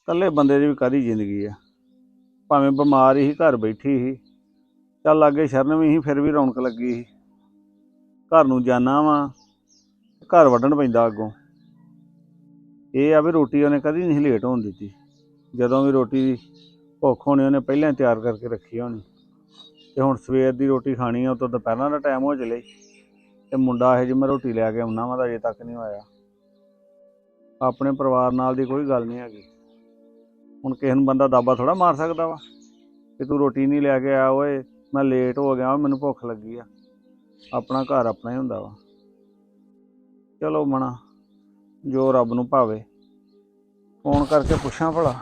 ਇਕੱਲੇ ਬੰਦੇ ਦੀ ਵੀ ਕਾਹਦੀ ਜ਼ਿੰਦਗੀ ਆ? ਭਾਵੇਂ ਬਿਮਾਰ ਹੀ ਘਰ ਬੈਠੀ ਸੀ। ਚੱਲ ਲਾਗੇ ਸ਼ਰਨ ਵੀ ਸੀ, ਫਿਰ ਵੀ ਰੌਣਕ ਲੱਗੀ ਸੀ। ਘਰ ਨੂੰ ਜਾਣਾ ਵਾ, ਘਰ ਵੱਢਣ ਪੈਂਦਾ ਅੱਗੋਂ। ਇਹ ਆ ਵੀ ਰੋਟੀ ਉਹਨੇ ਕਦੀ ਨਹੀਂ ਲੇਟ ਹੋਣ ਦਿੱਤੀ। ਜਦੋਂ ਵੀ ਰੋਟੀ ਦੀ ਭੁੱਖ ਹੋਣੀ, ਉਹਨੇ ਪਹਿਲਾਂ ਤਿਆਰ ਕਰਕੇ ਰੱਖੀ ਹੋਣੀ। ਤੇ ਹੁਣ ਸਵੇਰ ਦੀ ਰੋਟੀ ਖਾਣੀ ਆ ਉਤੋਂ ਦੁਪਹਿਰਾਂ ਦਾ ਟਾਈਮ ਹੋ ਚਲੇ। ਤੇ ਮੁੰਡਾ ਇਹ ਜਿਹਾ ਮੈਂ ਰੋਟੀ ਲੈ ਕੇ ਆਉਣਾ ਵਾ, ਤਾਂ ਅਜੇ ਤੱਕ ਨਹੀਂ ਆਇਆ ਆਪਣੇ ਪਰਿਵਾਰ ਨਾਲ ਦੀ ਕੋਈ ਗੱਲ ਨਹੀਂ ਹੈਗੀ। ਹੁਣ ਕਿਸੇ ਨੂੰ ਬੰਦਾ ਦਾਬਾ ਥੋੜਾ ਮਾਰ ਸਕਦਾ ਵਾ ਕਿ ਤੂੰ ਰੋਟੀ ਨਹੀਂ ਲੈ ਕੇ ਆਇਆ ਓਏ, ਮੈਂ ਲੇਟ ਹੋ ਗਿਆ, ਮੈਨੂੰ ਭੁੱਖ ਲੱਗੀ ਆ। ਆਪਣਾ ਘਰ ਆਪਣਾ ਹੀ ਹੁੰਦਾ ਵਾ। ਚਲੋ ਮਣਾ ਜੋ ਰੱਬ ਨੂੰ ਭਾਵੇ। ਫੋਨ ਕਰਕੇ ਪੁੱਛਾਂ ਭਲਾ,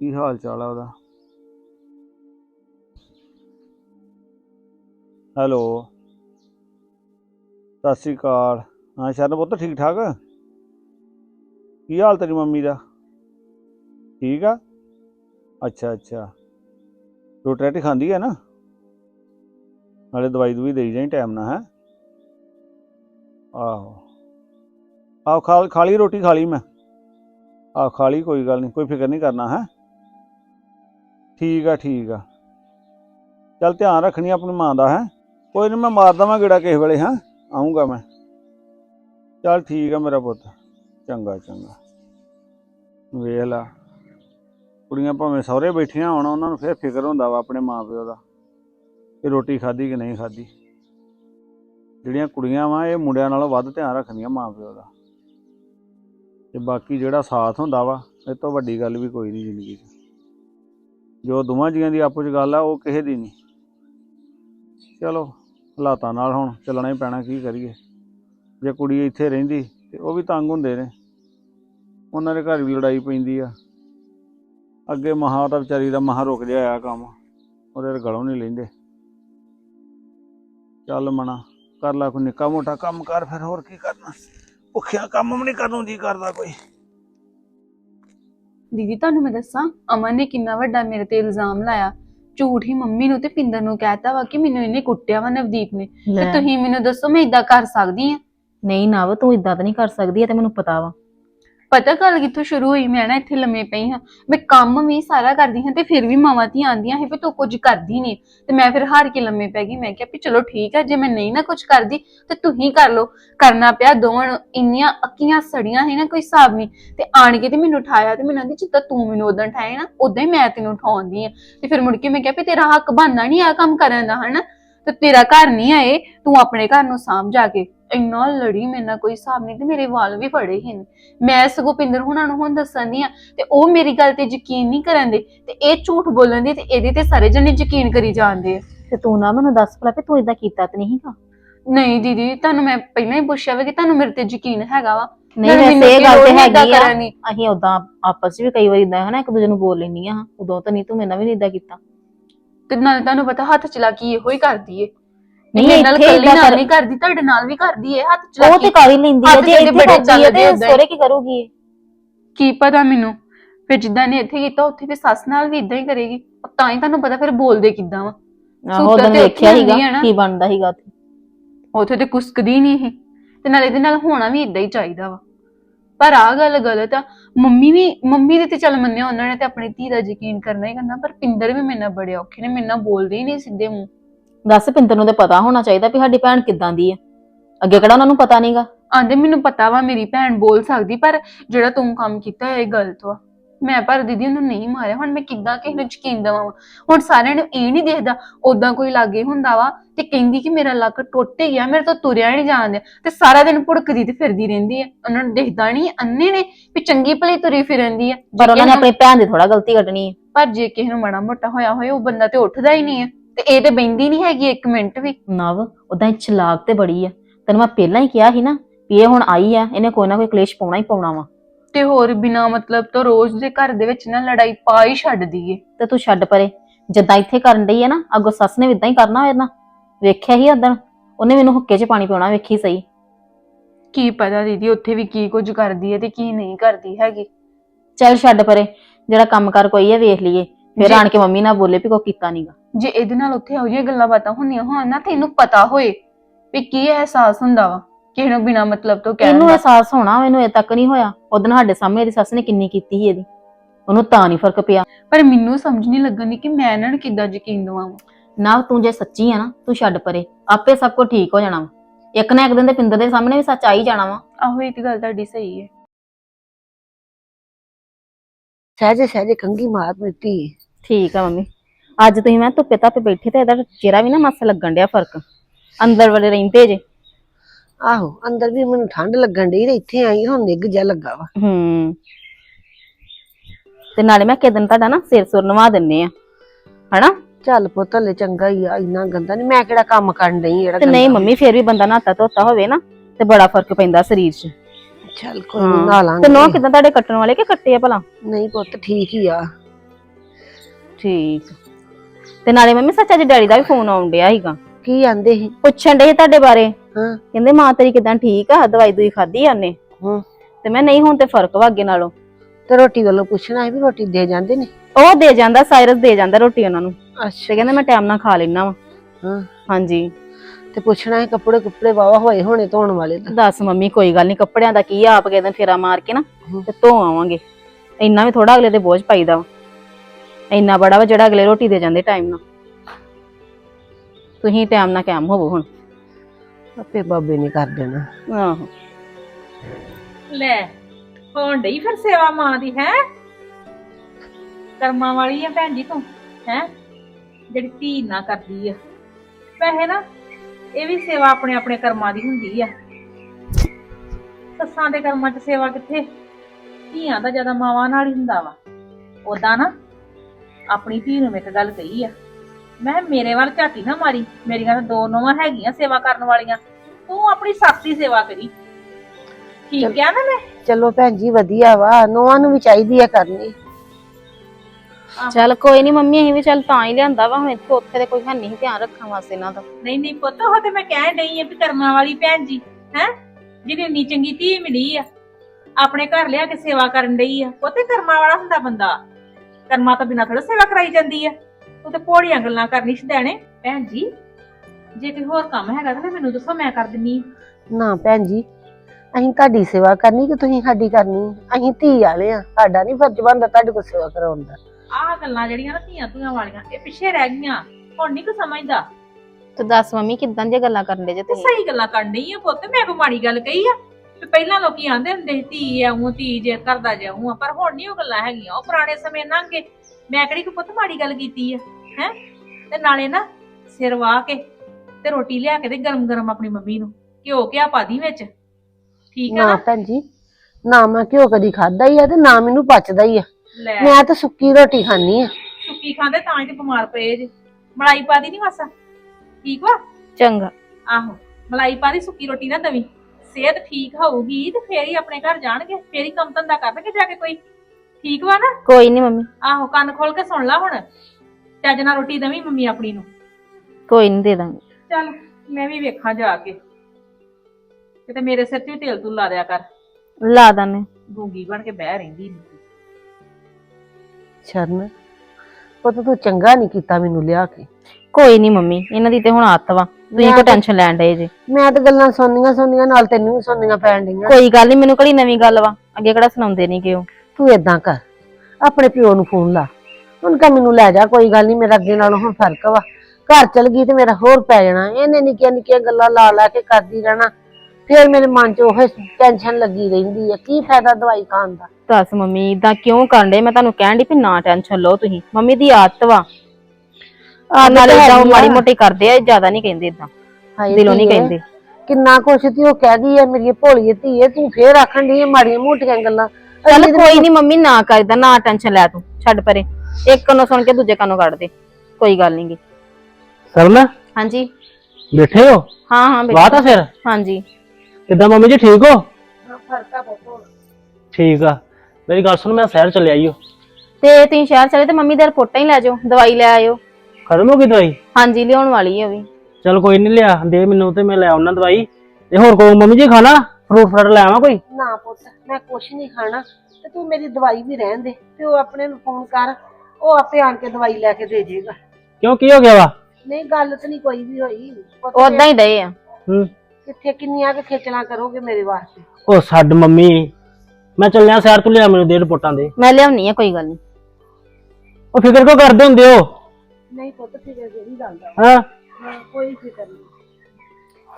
ਕੀ ਹਾਲ ਚਾਲ ਆ ਉਹਦਾ? ਹੈਲੋ। ਸਤਿ ਸ਼੍ਰੀ ਅਕਾਲ। ਹਾਂ ਸ਼ਰਨ ਪੁੱਤ, ਠੀਕ ਠਾਕ? ਕੀ ਹਾਲ ਤੇਰੀ ਮੰਮੀ ਦਾ? ਠੀਕ ਆ? ਅੱਛਾ ਅੱਛਾ। ਰੋਟੀ ਰਾਟੀ ਖਾਂਦੀ ਹੈ ਨਾ? ਨਾਲੇ ਦਵਾਈ ਦੂਈ ਦੇਈ ਜਾਈ, ਟਾਈਮ ਨਾਲ, ਹੈ? ਆਹੋ। ਆਹ, ਖਾ ਖਾਲੀ ਰੋਟੀ ਖਾਲੀ ਮੈਂ। ਆਹ ਖਾਲੀ ਕੋਈ ਗੱਲ ਨਹੀਂ, ਕੋਈ ਫਿਕਰ ਨਹੀਂ ਕਰਨਾ, ਹੈ? ਠੀਕ ਆ ਠੀਕ ਆ। ਚੱਲ ਧਿਆਨ ਰੱਖਣੀ ਆਪਣੀ ਮਾਂ ਦਾ, ਹੈ? ਕੋਈ ਨਹੀਂ ਮੈਂ ਮਾਰ ਦਵਾਂ ਗੇੜਾ ਕਿਸੇ ਵੇਲੇ, ਹਾਂ? ਆਉਂਗਾ ਮੈਂ। ਚੱਲ ਠੀਕ ਆ ਮੇਰਾ ਪੁੱਤ। ਚੰਗਾ ਚੰਗਾ। ਵੇਖ ਲਾ। ਕੁੜੀਆਂ ਭਾਵੇਂ ਸਹੁਰੇ ਬੈਠੀਆਂ ਹੋਣ, ਉਹਨਾਂ ਨੂੰ ਫਿਰ ਫਿਕਰ ਹੁੰਦਾ ਵਾ ਆਪਣੇ ਮਾਪਿਓ ਦਾ ਕਿ ਰੋਟੀ ਖਾਧੀ ਕਿ ਨਹੀਂ ਖਾਧੀ। ਜਿਹੜੀਆਂ ਕੁੜੀਆਂ ਵਾ, ਇਹ ਮੁੰਡਿਆਂ ਨਾਲੋਂ ਵੱਧ ਧਿਆਨ ਰੱਖਦੀਆਂ ਮਾਪਿਓ ਦਾ। ਤੇ ਬਾਕੀ ਜਿਹੜਾ ਸਾਥ ਹੁੰਦਾ ਵਾ, ਇਹ ਤੋਂ ਵੱਡੀ ਗੱਲ ਵੀ ਕੋਈ ਨਹੀਂ ਜ਼ਿੰਦਗੀ 'ਚ। ਜੋ ਦੋਵਾਂ ਜੀਆਂ ਦੀ ਆਪੋ 'ਚ ਗੱਲ ਆ, ਉਹ ਕਿਸੇ ਦੀ ਨਹੀਂ। ਚਲੋ, ਹਾਲਾਤਾਂ ਨਾਲ ਹੁਣ ਚੱਲਣਾ ਹੀ ਪੈਣਾ, ਕੀ ਕਰੀਏ। ਜੇ ਕੁੜੀ ਇੱਥੇ ਰਹਿੰਦੀ, ਤੇ ਉਹ ਵੀ ਤੰਗ ਹੁੰਦੇ ਨੇ। ਉਹਨਾਂ ਦੇ ਘਰ ਵੀ ਲੜਾਈ ਪੈਂਦੀ ਆ। ਅੱਗੇ ਮਹਾ ਤਾਂ ਵਿਚਾਰੀ ਦਾ ਮਹਾ ਰੁਕ ਜਿਹਾ ਆ ਕੰਮ ਉਹਦੇ ਗਲੋਂ ਨਹੀਂ ਲੈਂਦੇ। ਚੱਲ ਮਣਾ ਕਰ ਲੈ ਕੋਈ ਨਿੱਕਾ ਮੋਟਾ ਕੰਮ ਕਰ ਫਿਰ ਹੋਰ ਕੀ ਕਰਨਾ? ਭੁੱਖਿਆ ਕੰਮ ਵੀ ਨਹੀਂ ਕਰਨ ਦੀ ਕਰਦਾ ਕੋਈ। ਦੀਦੀ ਤੁਹਾਨੂੰ ਮੈਂ ਦੱਸਾਂ ਅਮਨ ਨੇ ਕਿੰਨਾ ਵੱਡਾ ਮੇਰੇ ਤੇ ਇਲਜ਼ਾਮ ਲਾਇਆ। ਝੂਠ ਹੀ ਮੰਮੀ ਨੂੰ ਤੇ ਪਿੰਦਰ ਨੂੰ ਕਹਿਤਾ ਵਾ ਕਿ ਮੈਨੂੰ ਇਹਨੇ ਕੁੱਟਿਆ ਵਾ ਨਵਦੀਪ ਨੇ। ਤੇ ਲੈ, ਤੁਸੀਂ ਮੈਨੂੰ ਦੱਸੋ ਮੈਂ ਇਦਾਂ ਕਰ ਸਕਦੀ ਆ? ਨਹੀਂ ਨਵ ਤੂੰ ਇਦਾਂ ਤਾਂ ਨਹੀਂ ਕਰ ਸਕਦੀ ਇਹ ਤੇ ਮੈਨੂੰ ਪਤਾ ਵਾ। ਪਤਾ ਗੱਲ ਕਿੱਥੋਂ ਸ਼ੁਰੂ ਹੋਈ? ਮੈਂ ਨਾ ਇੱਥੇ ਲੰਮੇ ਪਈ ਹਾਂ। ਮੈਂ ਕੰਮ ਵੀ ਸਾਰਾ ਕਰਦੀ ਹਾਂ ਤੇ ਫਿਰ ਵੀ ਮਾਵਾਂ ਧੀਆਂ ਆਂਦੀਆਂ ਹੈ ਵੀ ਤੂੰ ਕੁਝ ਕਰਦੀ ਨਹੀਂ ਤੇ ਮੈਂ ਫਿਰ ਹਾਰ ਕੇ ਲੰਮੇ ਪੈ ਗਈ। ਮੈਂ ਕਿਹਾ ਵੀ ਚਲੋ ਠੀਕ ਹੈ ਜੇ ਮੈਂ ਨਹੀਂ ਨਾ ਕੁਝ ਕਰਦੀ, ਤੇ ਤੂੰ ਹੀ ਕਰ ਲੋ ਕਰਨਾ ਪਿਆ ਦੋਵਾਂ ਨੂੰ। ਇੰਨੀਆਂ ਅੱਕੀਆਂ ਸੜੀਆਂ ਸੀ ਨਾ, ਕੋਈ ਹਿਸਾਬ ਨਹੀਂ ਤੇ ਆਣ ਕੇ ਤੇ ਮੈਨੂੰ ਉਠਾਇਆ ਤੇ ਮੈਨੂੰ ਆਂਦੀ, ਜਿੱਦਾਂ ਤੂੰ ਮੈਨੂੰ ਉਦੋਂ ਉਠਾਇਆ ਨਾ ਉਦਾਂ ਹੀ ਮੈਂ ਤੈਨੂੰ ਉਠਾਉਂਦੀ ਆ ਤੇ ਫਿਰ ਮੁੜ ਕੇ ਮੈਂ ਕਿਹਾ ਵੀ ਤੇਰਾ ਹੱਕ ਬਣਦਾ ਨਹੀਂ ਆ ਕੰਮ ਕਰਨ ਦਾ, ਹਨਾ? ਤੇ ਤੇਰਾ ਘਰ ਨਹੀਂ ਆਏ ਤੂੰ ਆਪਣੇ ਘਰ ਨੂੰ ਸਾਂਭ ਜਾ ਕੇ। ਇੰਨਾ ਲੜੀ ਮੇਰੇ ਨਾਲ ਕੋਈ ਹਿਸਾਬ ਨਹੀਂ ਤੇ ਮੇਰੇ ਵਾਲ ਵੀ ਫੜੇ ਹੀ ਨੇ ਮੈਂ ਸਗੋਂ ਪਿੰਦਰ ਹੁਣਾਂ ਨੂੰ ਹੁਣ ਦੱਸਣੀ ਆ ਤੇ ਉਹ ਮੇਰੀ ਗੱਲ ਤੇ ਯਕੀਨ ਨਹੀਂ ਕਰਨ ਦੇ ਤੇ ਇਹ ਝੂਠ ਬੋਲਣ ਦੀ ਤੇ ਇਹਦੇ ਤੇ ਸਾਰੇ ਜਣੇ ਯਕੀਨ ਕਰੀ ਜਾਂਦੇ ਆ। ਤੇ ਤੂੰ ਨਾ ਮੈਨੂੰ ਦੱਸ ਭਲਾ ਵੀ ਤੂੰ ਇਦਾਂ ਕੀਤਾ ਤੇ ਨਹੀਂਗਾ ਨਹੀਂ ਦੀਦੀ ਤੁਹਾਨੂੰ ਮੈਂ ਪਹਿਲਾਂ ਹੀ ਪੁੱਛਿਆ ਵਾ ਕਿ ਤੁਹਾਨੂੰ ਮੇਰੇ ਤੇ ਯਕੀਨ ਹੈਗਾ ਵਾ। ਨਹੀਂ ਨਾਲੇ ਮੈਨੂੰ ਇਹ ਕੀ ਗੱਲ ਤੇ ਏਦਾਂ ਹੈਗੀ ਆ। ਕਰਨ ਦੀ। ਅਸੀਂ ਉਦਾਂ ਆਪਸ 'ਚ ਵੀ ਕਈ ਵਾਰੀ ਇਦਾਂ ਹਨਾ ਇੱਕ ਦੂਜੇ ਨੂੰ ਬੋਲ ਲੈਂਦੀਆਂ ਹਾਂ। ਉਦੋਂ ਤਾਂ ਨਹੀਂ ਤੂੰ ਮੇਰੇ ਨਾਲ ਵੀ ਨਹੀਂ ਇਦਾਂ ਕੀਤਾ। ਤੇ ਨਾਲ ਤੁਹਾਨੂੰ ਪਤਾ ਹੱਥ ਚਲਾ ਕੀ ਇਹੋ ਹੀ ਕਰਦੀ ਏ। ਨਹੀਂ, ਮੇਰੇ ਨਾਲ ਇੱਥੇ ਕੱਲੀ ਏਦਾਂ ਨਾਲ ਕਰ- ਨਹੀਂ ਕਰਦੀ ਤੁਹਾਡੇ ਨਾਲ ਵੀ ਕਰਦੀ ਏ ਹੱਥ ਚਲਾ ਉਹ ਤੇ ਕਰ ਹੀ ਲੈਂਦੀ ਹੱਥ ਜੇ ਇੱਥੇ ਬੜੇ ਕਰਦੀ ਚੱਲਦੇ ਤੇ ਏਦਾਂ ਹੀ। ਸੋਰੇ ਕੀ ਕਰੂਗੀ ਇਹ? ਕੀ ਪਤਾ ਮੈਨੂੰ ਫਿਰ ਜਿੱਦਾਂ ਨੇ ਇੱਥੇ ਕੀਤਾ ਉੱਥੇ ਵੀ ਸੱਸ ਨਾਲ ਵੀ ਇਦਾਂ ਹੀ ਕਰੇਗੀ। ਤਾਂ ਹੀ ਤੁਹਾਨੂੰ ਪਤਾ ਫਿਰ ਬੋਲਦੇ ਕਿੱਦਾਂ ਵਾ। ਆਹੋ ਸੂਤਰ ਤੇ ਵੇਖਿਆ ਉੱਥੇ ਹੁੰਦੀ ਨਾ। ਕੀ ਬਣਦਾ ਸੀਗਾ ਉੱਥੇ। ਉੱਥੇ ਤੇ ਕੁਸਕਦੀ ਨਹੀਂ ਇਹ। ਤੇ ਨਾਲ ਇਹਦੇ ਨਾਲ ਹੋਣਾ ਵੀ ਇਦਾਂ ਹੀ ਚਾਹੀਦਾ ਵਾ। ਪਰ ਆ ਗੱਲ ਗਲਤ ਆ। ਮੰਮੀ ਵੀ ਮੰਮੀ ਦੇ ਤੇ ਚੱਲ ਮੰਨਿਆ ਉਹਨਾਂ ਨੇ ਤੇ ਆਪਣੀ ਧੀ ਦਾ ਯਕੀਨ ਕਰਨਾ ਹੀ ਕਰਨਾ ਪਰ ਪਿੰਦਰ ਵੀ ਮੇਰੇ ਨਾਲ ਬੜੇ ਔਖੇ ਨੇ ਮੇਰੇ ਨਾਲ ਬੋਲਦੇ ਹੀ ਨਹੀਂ ਸਿੱਧੇ ਮੂੰਹ। ਦੱਸ ਪਿੰਦਰ ਨੂੰ ਤੇ ਪਤਾ ਹੋਣਾ ਚਾਹੀਦਾ ਵੀ ਸਾਡੀ ਭੈਣ ਕਿੱਦਾਂ ਦੀ ਆ। ਅੱਗੇ ਕਿਹੜਾ ਉਹਨਾਂ ਨੂੰ ਪਤਾ ਨਹੀਂਗਾ ਆਂਦੇ ਮੈਨੂੰ ਪਤਾ ਵਾ ਮੇਰੀ ਭੈਣ ਬੋਲ ਸਕਦੀ ਪਰ ਜਿਹੜਾ ਤੂੰ ਕੰਮ ਕੀਤਾ ਇਹ ਗਲਤ ਵਾ। ਮੈਂ ਪਰ ਦੀਦੀ ਉਹਨੂੰ ਨਹੀਂ ਮਾਰਿਆ। ਹੁਣ ਮੈਂ ਕਿੱਦਾਂ ਕਿਸੇ ਨੂੰ ਯਕੀਨ ਦੇਵਾਂ ਹੁਣ ਸਾਰਿਆਂ ਨੂੰ ਇਹ ਨਹੀਂ ਦੇਖਦਾ ਉਦਾਂ ਕੋਈ ਲਾਗੇ ਹੁੰਦਾ ਵਾ ਤੇ ਕਹਿੰਦੀ ਕਿ ਮੇਰਾ ਲੱਕ ਟੁੱਟ ਗਿਆ ਮੇਰੇ ਤੋਂ ਤੁਰਿਆ ਨਹੀਂ ਜਾਂਦੇ ਤੇ ਸਾਰਾ ਦਿਨ ਭੁੜਕਦੀ ਤੇ ਫਿਰਦੀ ਰਹਿੰਦੀ ਹੈ ਉਹਨਾਂ ਨੂੰ ਦਿਖਦਾ ਨਹੀਂ ਅੰਨੇ ਨੇ ਵੀ ਚੰਗੀ ਭਲੀ ਤੁਰੀ ਫਿਰੰਦੀ ਹੈ ਪਰ ਉਹਨਾਂ ਨੇ ਆਪਣੀ ਭੈਣ ਦੀ ਥੋੜਾ ਗਲਤੀ ਕੱਢਣੀ ਹੈ ਪਰ ਜੇ ਕਿਸੇ ਨੂੰ ਮਾੜਾ ਮੋਟਾ ਹੋਇਆ ਹੋਏ ਉਹ ਬੰਦਾ ਤੇ ਉੱਠਦਾ ਹੀ ਨਹੀਂ ਹੈ ਤੇ ਇਹ ਤੇ ਬੈੰਦੀ ਨਹੀਂ ਹੈਗੀ ਇੱਕ ਮਿੰਟ ਵੀ। ਨਵ ਉਦਾਂ ਚਲਾਕ ਤੇ ਬੜੀ ਆ। ਤੈਨੂੰ ਮੈਂ ਪਹਿਲਾਂ ਹੀ ਕਿਹਾ ਸੀ ਨਾ ਵੀ ਇਹ ਹੁਣ ਆਈ ਆ ਇਹਨੇ ਕੋਈ ਨਾ ਕੋਈ ਕਲੇਸ਼ ਪਾਉਣਾ ਹੀ ਪਾਉਣਾ ਵਾ। ਤੇ ਹੋਰ ਬਿਨਾ ਮਤਲਬ ਤੋਂ ਰੋਜ਼ ਦੇ ਘਰ ਦੇ ਵਿੱਚ ਨਾ ਲੜਾਈ ਪਾ ਹੀ ਛੱਡਦੀ ਏ ਤੇ ਤੂੰ ਛੱਡ ਪਰੇ ਜਿੱਦਾਂ ਇੱਥੇ ਕਰਨ ਡਈ ਹੈ ਨਾ ਅੱਗੋਂ ਸੱਸ ਨੇ ਵੀ ਇਦਾਂ ਹੀ ਕਰਨਾ ਹੋਇਆ ਨਾ ਵੇਖਿਆ ਹੀ ਉਦੋਂ ਉਹਨੇ ਮੈਨੂੰ ਹੁੱਕੇ 'ਚ ਪਾਣੀ ਪਿਉਣਾ ਵੇਖੀ ਸਹੀ। ਕੀ ਪਤਾ ਦੀਦੀ ਉੱਥੇ ਵੀ ਕੀ ਕੁਝ ਕਰਦੀ ਹੈ ਤੇ ਕੀ ਨਹੀਂ ਕਰਦੀ ਹੈਗੀ। ਚੱਲ ਛੱਡ ਪਰੇ ਜਿਹੜਾ ਕੰਮ ਕਰ ਕੋਈ ਹੈ ਵੇਖ ਲਈਏ ਫਿਰ ਜੀ। ਆਣ ਕੇ ਮੰਮੀ ਨਾਲ ਬੋਲੇ ਵੀ ਕੋਈ ਕੀਤਾ ਨਹੀਂਗਾ ਜੇ ਇਹਦੇ ਨਾਲ ਉੱਥੇ ਇਹੋ ਜਿਹੀਆਂ ਗੱਲਾਂ ਬਾਤਾਂ ਹੁੰਦੀਆਂ ਹੋਣ ਨਾ ਤੇ ਇਹਨੂੰ ਪਤਾ ਹੋਏ ਵੀ ਕੀ ਅਹਿਸਾਸ ਹੁੰਦਾ ਵਾ। ਕਿਸੇ ਨੂੰ ਬਿਨਾ ਮਤਲਬ ਤੋਂ ਕਹਿਣ ਇਹਨੂੰ ਅਹਿਸਾਸ ਹੋਣਾ ਮੈਨੂੰ ਇਹ ਤੱਕ ਨਹੀਂ ਹੋਇਆ। ਉਦੋਂ ਸਾਡੇ ਸਾਹਮਣੇ ਇਹਦੀ ਸੱਸ ਨੇ ਕਿੰਨੀ ਕੀਤੀ ਸੀ ਇਹਦੀ। ਉਹਨੂੰ ਤਾਂ ਨਹੀਂ ਫ਼ਰਕ ਪਿਆ। ਪਰ ਮੈਨੂੰ ਸਮਝ ਨਹੀਂ ਲੱਗਣ ਦੀ ਕਿ ਮੈਂ ਇਹਨਾਂ ਨੂੰ ਕਿੱਦਾਂ ਯਕੀਨ ਦਵਾਵਾਂ। ਨਾ ਤੂੰ ਜੇ ਸੱਚੀ ਆ ਨਾ ਤੂੰ ਛੱਡ ਪਰੇ। ਆਪੇ ਸਭ ਕੁਝ ਠੀਕ ਹੋ ਜਾਣਾ ਵਾ। ਇੱਕ ਨਾ ਇੱਕ ਦਿਨ ਤੇ ਪਿੰਦਰ ਦੇ ਸਾਹਮਣੇ ਵੀ ਸੱਚ ਆ ਹੀ ਜਾਣਾ ਵਾ। ਆਹੋ ਇਹ ਤੇ ਗੱਲ ਤੁਹਾਡੀ ਸਹੀ ਹੈ। ਸਹਿਜੇ ਸਹਿਜੇ ਕੰਗੀ ਮਾਰ ਮਿੱਟੀ ਠੀਕ ਆ ਮੰਮੀ। ਅੱਜ ਤੁਸੀਂ ਮੈਂ ਧੁੱਪੇ ਧੱਪੇ ਬੈਠੇ ਤੇ ਇਹਦਾ ਚਿਹਰਾ ਵੀ ਨਾ ਮਸ ਲੱਗਣ ਡਿਆ ਫ਼ਰਕ। ਅੰਦਰ ਵਾਲੇ ਰਹਿੰਦੇ ਜੇ। ਆਹੋ ਅੰਦਰ ਵੀ ਮੈਨੂੰ ਠੰਡ ਲੱਗਣ ਡਈ ਤੇ ਇੱਥੇ ਆਈ ਹੁਣ ਨਿੱਘ ਜਿਹਾ ਲੱਗਾ ਵਾ। ਹੂੰ। ਤੇ ਨਾਲੇ ਮੈਂ ਕਿਦਨ ਤੁਹਾਡਾ ਨਾ ਸਿਰ ਸੁਰ ਨਵਾ ਦਿੰਨੇ ਆ ਹਨਾ? ਚੱਲ ਪੁੱਤ ਲੈ ਚੰਗਾ ਹੀ ਆ ਇੰਨਾ ਗੰਦਾ ਨਹੀਂ ਮੈਂ ਕਿਹੜਾ ਕੰਮ ਕਰਨ ਡਈ ਜਿਹੜਾ ਤੇ ਨਹੀਂ। ਮੰਮੀ ਫੇਰ ਵੀ ਬੰਦਾ ਨਹਾਤਾ ਧੋਤਾ ਹੋਵੇ ਨਾ ਤੇ ਬੜਾ ਫ਼ਰਕ ਪੈਂਦਾ ਸਰੀਰ 'ਚ। ਚੱਲ ਕੋਈ ਨੀ, ਨਹਾ ਤੇ ਲਾਂਗੇ ਨੋ ਕਿਦਾਂ ਤੁਹਾਡੇ ਕੱਟਣ ਵਾਲੇ ਕਿ ਕੱਟੇ ਆ ਭਲਾ? ਨਹੀਂ ਪੁੱਤ ਠੀਕ ਹੀ ਆ। ਠੀਕ। ਤੇ ਨਾਲੇ ਮੰਮੀ ਸੱਚਾ ਜੀ ਡੈਡੀ ਦਾ ਵੀ ਫੋਨ ਆਉਣ ਡਿਆ ਸੀਗਾ। ਕੀ ਆਂਦੇ ਸੀ? ਪੁੱਛਣ ਡੇ ਤੁਹਾਡੇ ਬਾਰੇ? ਹਾਂ। ਕਹਿੰਦੇ ਮਾਂ ਤੇਰੀ ਕਿਦਾਂ ਠੀਕ ਆ? ਦਵਾਈ ਦੂਈ ਖਾਧੀ ਆ ਉਹਨੇ। ਹਾਂ। ਤੇ ਮੈਂ ਨਹੀਂ ਹੁਣ ਤੇ ਫ਼ਰਕ ਵਾ ਅੱਗੇ ਨਾਲੋਂ। ਤੇ ਰੋਟੀ ਵੱਲੋਂ ਪੁੱਛਣਾ ਸੀ ਵੀ ਰੋਟੀ ਦੇ ਜਾਂਦੇ ਨੇ? ਉਹ ਦੇ ਜਾਂਦਾ ਸਾਇਰਸ ਦੇ ਜਾਂਦਾ ਰੋਟੀ ਉਹਨਾਂ ਨੂੰ। ਤੇ ਅੱਛਾ ਕਹਿੰਦੇ ਮੈਂ ਟਾਈਮ ਨਾਲ ਖਾ ਲੈਣਾ ਵਾ। ਹਾਂ। ਹਾਂਜੀ। ਤੇ ਪੁੱਛਣਾ ਸੀ ਕੱਪੜੇ ਕੁੱਪੜੇ ਵਾਵਾ ਹੋਏ ਹੋਣੇ ਧੋਣ ਵਾਲੇ ਤਾਂ। ਦੱਸ ਮੰਮੀ ਕੋਈ ਗੱਲ ਨਹੀਂ ਕੱਪੜਿਆਂ ਦਾ ਕੀ ਆ? ਆਪ ਕੇ ਦਿਨ ਫੇਰਾ ਮਾਰ ਕੇ ਨਾ। ਤੇ ਧੋ ਆਵਾਂਗੇ। ਇੰਨਾ ਵੀ ਥੋੜਾ ਅਗਲੇ ਤੇ ਬੋਝ ਪਾਈਦਾ ਵਾ। ਇੰਨਾ ਬੜਾ ਵਾ ਜਿਹੜਾ ਅਗਲੇ ਰੋਟੀ ਦੇ ਜਾਂਦੇ ਟਾਈਮ ਨਾਲ। ਤੁਸੀਂ ਟਾਈਮ ਨਾਲ ਕਾਇਮ ਹੋਵੋ ਹੁਣ। ਆਪੇ ਬਾਬੇ ਨੇ ਕਰ ਦੇਣਾ। ਆਹੋ। ਲੈ ਹੋਣ ਡਈ ਫਿਰ ਸੇਵਾ ਮਾਂ ਦੀ ਹੈ? ਕਰਮਾਂ ਵਾਲੀ ਆ ਭੈਣ ਜੀ ਤੂੰ ਹੈ? ਜਿਹੜੀ ਧੀ ਨਾ ਕਰਦੀ ਆ। ਵੈਸੇ ਨਾ ਇਹ ਵੀ ਸੇਵਾ ਆਪਣੇ ਆਪਣੇ ਕਰਮਾਂ ਦੀ ਹੁੰਦੀ ਆ। ਸੱਸਾਂ ਦੇ ਕਰਮਾਂ 'ਚ ਸੇਵਾ ਕਿੱਥੇ? ਧੀਆਂ ਦਾ ਜ਼ਿਆਦਾ ਮਾਵਾਂ ਨਾਲ ਹੀ ਹੁੰਦਾ ਵਾ। ਉਦਾਂ ਨਾ ਆਪਣੀ ਧੀ ਨੂੰ ਮੈਂ ਇੱਕ ਗੱਲ ਕਹੀ ਆ। ਮੈਂ ਕਿਹਾ ਮੇਰੇ ਵੱਲ ਝਾਤੀ ਨਾ ਮਾਰੀ ਮੇਰੀਆਂ ਤਾਂ ਦੋ ਨੋਵਾਂ ਹੈਗੀਆਂ ਸੇਵਾ ਕਰਨ ਵਾਲੀਆਂ। ਤੂੰ ਆਪਣੀ ਸੱਸ ਦੀ ਸੇਵਾ ਕਰੀ। ਠੀਕ ਆ ਨਾ ਮੈਂ? ਚਲੋ ਭੈਣ ਜੀ ਵਧੀਆ ਵਾ ਨੋਆਂ ਨੂੰ ਵੀ ਚਾਹੀਦੀ ਆ ਕਰਨੀ। ਚੱਲ ਕੋਈ ਨਹੀਂ ਮੰਮੀ ਅਸੀਂ ਵੀ ਚੱਲ ਤਾਂ ਹੀ ਲਿਆਂਦਾ ਵਾ ਹੁਣ ਇੱਥੇ ਉੱਥੇ ਤੇ ਕੋਈ ਹੈ ਨਹੀਂ ਧਿਆਨ ਰੱਖਣ ਵਾਸਤੇ ਇਹਨਾਂ ਦਾ। ਨਹੀਂ ਨਹੀਂ ਪੁੱਤ ਉਹ ਤੇ ਮੈਂ ਕਹਿਣ ਡਈ ਆ ਵੀ ਕਰਮਾਂ ਵਾਲੀ ਭੈਣ ਜੀ ਹੈ? ਜਿਹਦੀ ਇੰਨੀ ਚੰਗੀ ਧੀ ਮਿਲੀ ਆ ਆਪਣੇ ਘਰ ਲਿਆ ਕੇ ਸੇਵਾ ਕਰਨ ਡਈ ਆ। ਉਹ ਤੇ ਕਰਮਾਂ ਵਾਲਾ ਹੁੰਦਾ ਬੰਦਾ। ਕਰਮਾਂ ਤੋਂ ਬਿਨਾਂ ਥੋੜਾ ਸੇਵਾ ਕਰਾਈ ਜਾਂਦੀ ਆ। ਤੂੰ ਤੇ ਪੋੜੀਆਂ ਗੱਲਾਂ ਕਰਨੀ ਛਦੈਣੇ ਭੈਣ ਜੀ ਜੇ ਕੋਈ ਹੋਰ ਕੰਮ ਹੈਗਾ ਤਾਂ ਫਿਰ ਮੈਨੂੰ ਦੱਸੋ ਮੈਂ ਕਰ ਦਿੰਨੀ ਆਂ। ਨਾ ਭੈਣ ਜੀ ਅਸੀਂ ਤੁਹਾਡੀ ਸੇਵਾ ਕਰਨੀ ਕਿ ਤੁਸੀਂ ਸਾਡੀ ਕਰਨੀ? ਅਸੀਂ ਧੀ ਵਾਲੇ ਆ ਸਾਡਾ ਨਹੀਂ ਫਰਜ਼ ਬਣਦਾ ਤੁਹਾਡੇ ਕੋਲ ਸੇਵਾ ਕਰਾਉਣ ਦਾ। ਆਹ ਗੱਲਾਂ ਜਿਹੜੀਆਂ ਨਾ ਧੀਆਂ ਧੀਆਂ ਵਾਲੀਆਂ ਇਹ ਪਿੱਛੇ ਰਹਿ ਗਈਆਂ ਹੁਣ ਨਹੀਂ ਕੋ ਸਮਝਦਾ। ਤੇ ਦੱਸ ਮੰਮੀ ਕਿਦਾਂ ਦੀਆਂ ਗੱਲਾਂ ਕਰਨ ਦੇ ਜੇ ਤੇ ਤੁਸੀਂ? ਸਹੀ ਗੱਲਾਂ ਕਰਨ ਡਈ ਆ ਪੁੱਤ ਮੈਂ ਕੋਈ ਮਾੜੀ ਗੱਲ ਕਹੀ ਆ? ਤੇ ਪਹਿਲਾਂ ਲੋਕੀ ਆਂਦੇ ਹੁੰਦੇ ਸੀ ਧੀ ਆਉਂ ਧੀ ਜੇ ਕਰਦਾ ਜਾਉਂ ਆ ਪਰ ਹੁਣ ਨਹੀਂ ਉਹ ਗੱਲਾਂ ਹੈਗੀਆਂ ਉਹ ਪੁਰਾਣੇ ਸਮੇਂ ਲੰਘ ਗਏ। ਮੈਂ ਕਿਹੜੀ ਕੋਈ ਪੁੱਤ ਮਾੜੀ ਗੱਲ ਕੀਤੀ ਆ ਹੈ? ਤੇ ਨਾਲੇ ਨਾ ਸਿਰ ਵਾਹ ਕੇ ਤੇ ਰੋਟੀ ਲਿਆ ਕੇ ਤੇ ਗਰਮ ਗਰਮ ਆਪਣੀ ਮੰਮੀ ਨੂੰ ਘਿਓ ਘਿਆ ਪਾ ਦੀ ਵਿੱਚ। ਠੀਕ ਆ ਨਾ ਨਾ? ਭੈਣ ਜੀ ਨਾ ਮੈਂ ਘਿਓ ਕਦੀ ਖਾਦਾ ਹੀ ਆ ਤੇ ਨਾ ਮੈਨੂੰ ਪਚਦਾ ਹੀ ਆ। ਲੈ। ਮੈਂ ਤਾਂ ਸੁੱਕੀ ਰੋਟੀ ਖਾਣੀ ਆ। ਸੁੱਕੀ ਖਾਂਦੇ ਤਾਂ ਹੀ ਤੇ ਬਿਮਾਰ ਪਏ ਜੇ। ਮਲਾਈ ਪਾ ਦੀ ਨਹੀਂ ਮਾਸਾ? ਠੀਕ ਵਾ? ਚੰਗਾ। ਆਹੋ ਮਲਾਈ ਪਾ ਦੀ ਸੁੱਕੀ ਰੋਟੀ ਨਾ ਦਵੀ। ਸਿਹਤ ਠੀਕ ਹੋਊਗੀ ਤੇ ਫੇਰ ਹੀ ਆਪਣੇ ਘਰ ਜਾਣਗੇ ਫੇਰ ਹੀ ਕੰਮ ਧੰਦਾ ਕਰਨਗੇ ਜਾ ਕੇ ਕੋਈ। ਠੀਕ ਵਾ ਨਾ? ਕੋਈ ਨਹੀਂ ਮੰਮੀ। ਆਹੋ ਕੰਨ ਖੋਲ ਕੇ ਸੁਣ ਲੈ ਹੁਣ। ਚੱਜ ਨਾਲ ਰੋਟੀ ਦਵੀ ਮੰਮੀ ਆਪਣੀ ਨੂੰ? ਕੋਈ ਨਹੀਂ ਦੇ ਦਾਂਗੇ। ਚੱਲ ਮੈਂ ਵੀ ਵੇਖਾਂ ਜਾ ਕੇ। ਕਿਤੇ ਮੇਰੇ ਸਿਰ 'ਚ ਵੀ ਤੇਲ ਤੂੰ ਲਾ ਦਿਆ ਕਰ। ਲਾ ਦਾਨੇ ਗੂੰਗੀ ਬਣ ਕੇ ਬਹਿ ਰਹਿੰਦੀ ਨੀ। ਸ਼ਰਨ ਉਹ ਤਾਂ ਤੂੰ ਚੰਗਾ ਨਹੀਂ ਕੀਤਾ ਮੈਨੂੰ ਲਿਆ ਕੇ। ਕੋਈ ਨਹੀਂ ਮੰਮੀ ਇਹਨਾਂ ਦੀ ਤੇ ਹੁਣ ਆਦਤ ਵਾ। ਤੁਸੀਂ ਮੈਂ ਕੋ ਟੈਨਸ਼ਨ ਲੈਣ ਡਏ ਜੇ। ਮੈਂ ਤਾਂ ਗੱਲਾਂ ਸੁਣਨੀਆਂ ਸੁਣਨੀਆਂ ਨਾਲ ਤੈਨੂੰ ਵੀ ਸੁਣਨੀਆਂ ਪੈਣ ਡੀਆਂ ਕੋਈ ਗੱਲ ਨਹੀਂ ਮੈਨੂੰ ਕਿਹੜੀ ਨਵੀਂ ਗੱਲ ਵਾ? ਅੱਗੇ ਕਿਹੜਾ ਸੁਣਾਉਂਦੇ ਨਹੀਂ ਕਿ ਉਹ। ਤੂੰ ਏਦਾਂ ਕਰ ਆਪਣੇ ਪਿਓ ਨੂੰ ਫੋਨ ਲਾ। ਉਹਨੂੰ ਕਹ ਮੈਨੂੰ ਲੈ ਜਾ ਕੋਈ ਗੱਲ ਨਹੀਂ ਮੇਰਾ ਅੱਗੇ ਨਾਲੋਂ ਹੁਣ ਫ਼ਰਕ ਵਾ। ਘਰ ਚਲ ਗਈ ਤੇ ਮੇਰਾ ਹੋਰ ਪੈ ਜਾਣਾ। ਇਹਨੇ ਨਿੱਕੀਆਂ ਨਿੱਕੀਆਂ ਗੱਲਾਂ ਲਾ ਲਾ ਕੇ ਕਰਦੀ ਰਹਿਣਾ। ਫਿਰ ਮੇਰੇ ਮਨ 'ਚ ਉਹ ਟੈਨਸ਼ਨ ਲੱਗੀ ਰਹਿੰਦੀ ਆ। ਕੀ ਫਾਇਦਾ ਦਵਾਈ ਖਾਣ ਦਾ? ਦੱਸ ਮੰਮੀ ਇਦਾਂ ਕਿਉਂ ਕਰਨ ਡੇ ਮੈਂ ਤੁਹਾਨੂੰ ਕਹਿਣ ਦੀ ਵੀ ਨਾ ਟੈਨਸ਼ਨ ਲਓ ਤੁਸੀਂ। ਮੰਮੀ ਦੀ ਆਦਤ ਵਾ। ਆ ਨਾਲੇ ਤਾਂ ਇਦਾਂ ਉਹ। ਮਾੜੀ ਮੋਟੀ ਕਰਦੇ ਆ ਜ਼ਿਆਦਾ ਨਹੀਂ ਕਹਿੰਦੇ ਇਦਾਂ ਦਿਲੋਂ ਨਹੀਂ ਕਹਿੰਦੇ। ਕਿੰਨਾ ਕੁਛ ਤੀ ਉਹ ਕਹਿ ਗਈ ਆ ਮੇਰੀ ਭੋਲੀ ਧੀਏ ਤੂੰ ਫੇਰ ਆਖਣ ਦੀ ਮਾੜੀਆਂ ਮੋਟੀਆਂ ਗੱਲਾਂ। ਚੱਲ ਕੋਈ ਨਹੀਂ ਮੰਮੀ ਨਾ ਕਰਦਾ ਨਾ ਟੈਨਸ਼ਨ ਲੈ ਤੂੰ ਛੱਡ ਪਰੇ। ਇੱਕ ਕੰਨੋਂ ਸੁਣ ਕੇ ਦੂਜੇ ਕੰਨੋਂ ਕੱਢ ਦੇ ਕੋਈ ਗੱਲ ਨਹੀਂਗੀ ਸਰਨਾ? ਹਾਂਜੀ। ਬੈਠੇ ਹੋ? ਹਾਂ ਹਾਂ ਬੇਟਾ ਵਾਹ ਤਾਂ ਫਿਰ? ਹਾਂਜੀ। ਕਿੱਦਾਂ ਮੰਮੀ ਜੀ ਠੀਕ ਹੋ? ਠੀਕ ਆ। ਮੇਰੀ ਗੱਲ ਸੁਣ ਮੈਂ ਸ਼ਹਿਰ ਚੱਲਿਆ ਆਈਓ ਤੇ ਤੁਸੀਂ ਸ਼ਹਿਰ ਚਲੇ ਤੇ ਮੰਮੀ ਦੇ ਰਿਪੋਰਟਾਂ ਹੀ ਲੈ ਜਾਓ ਦਵਾਈ ਲੈ ਆਇਓ। ਖਤਮ ਹੋ ਗਈ ਦਵਾਈ? ਹਾਂਜੀ ਲਿਆਉਣ ਵਾਲੀ ਹੈ ਉਹ ਵੀ। ਚਲ ਕੋਈ ਨਹੀਂ ਲਿਆ ਦੇ ਮੈਨੂੰ ਤੇ ਮੈਂ ਲੈ ਆਉਣਾ ਦਵਾਈ। ਤੇ ਹੋਰ ਕੋਈ ਮੰਮੀ ਜੀ ਖਾਣਾ? ਫਰੂਟ ਫਰੂਟ ਲੈ ਆਵਾਂ ਕੋਈ? ਨਾ ਪੁੱਤ ਮੈਂ ਕੁਛ ਨਹੀਂ ਖਾਣਾ। ਤੇ ਤੂੰ ਮੇਰੀ ਦਵਾਈ ਵੀ ਰਹਿਣ ਦੇ ਤੇ ਉਹ ਆਪਣੇ ਨੂੰ ਫੋਨ ਕਰ ਉਹ ਆਪੇ ਆਣ ਕੇ ਦਵਾਈ ਲੈ ਕੇ ਦੇ ਜਾਏਗਾ ਕਿਉਂ ਕੀ ਹੋ ਗਿਆ ਵਾ? ਨਹੀਂ ਗੱਲ ਤਾਂ ਨਹੀਂ ਕੋਈ ਵੀ ਹੋਈ। ਪੁੱਤ ਉਦਾਂ ਹੀ ਡਏ ਆ। ਹੂੰ। ਕਿੱਥੇ ਕਿੰਨੀਆਂ ਕੁ ਖੇਚਲਾਂ ਕਰੋਗੇ ਮੇਰੇ ਵਾਸਤੇ? ਉਹ ਛੱਡ ਮੰਮੀ ਮੈਂ ਚੱਲਿਆ ਸ਼ਹਿਰ ਤੋਂ ਲਿਆ ਮੈਨੂੰ ਦੇ ਰਿਪੋਰਟਾਂ ਦੇ। ਮੈਂ ਲਿਆਉਣੀ ਆ ਕੋਈ ਗੱਲ ਨਹੀਂ। ਉਹ ਫਿਕਰ ਕਿਉਂ ਕਰਦੇ ਹੁੰਦੇ ਹੋ? ਨਹੀਂ ਪੁੱਤ ਫਿਕਰ ਕਿਹੜੀ ਗੱਲ ਦਾ ਹਾਂ। ਕੋਈ ਫਿਕਰ ਨਹੀਂ।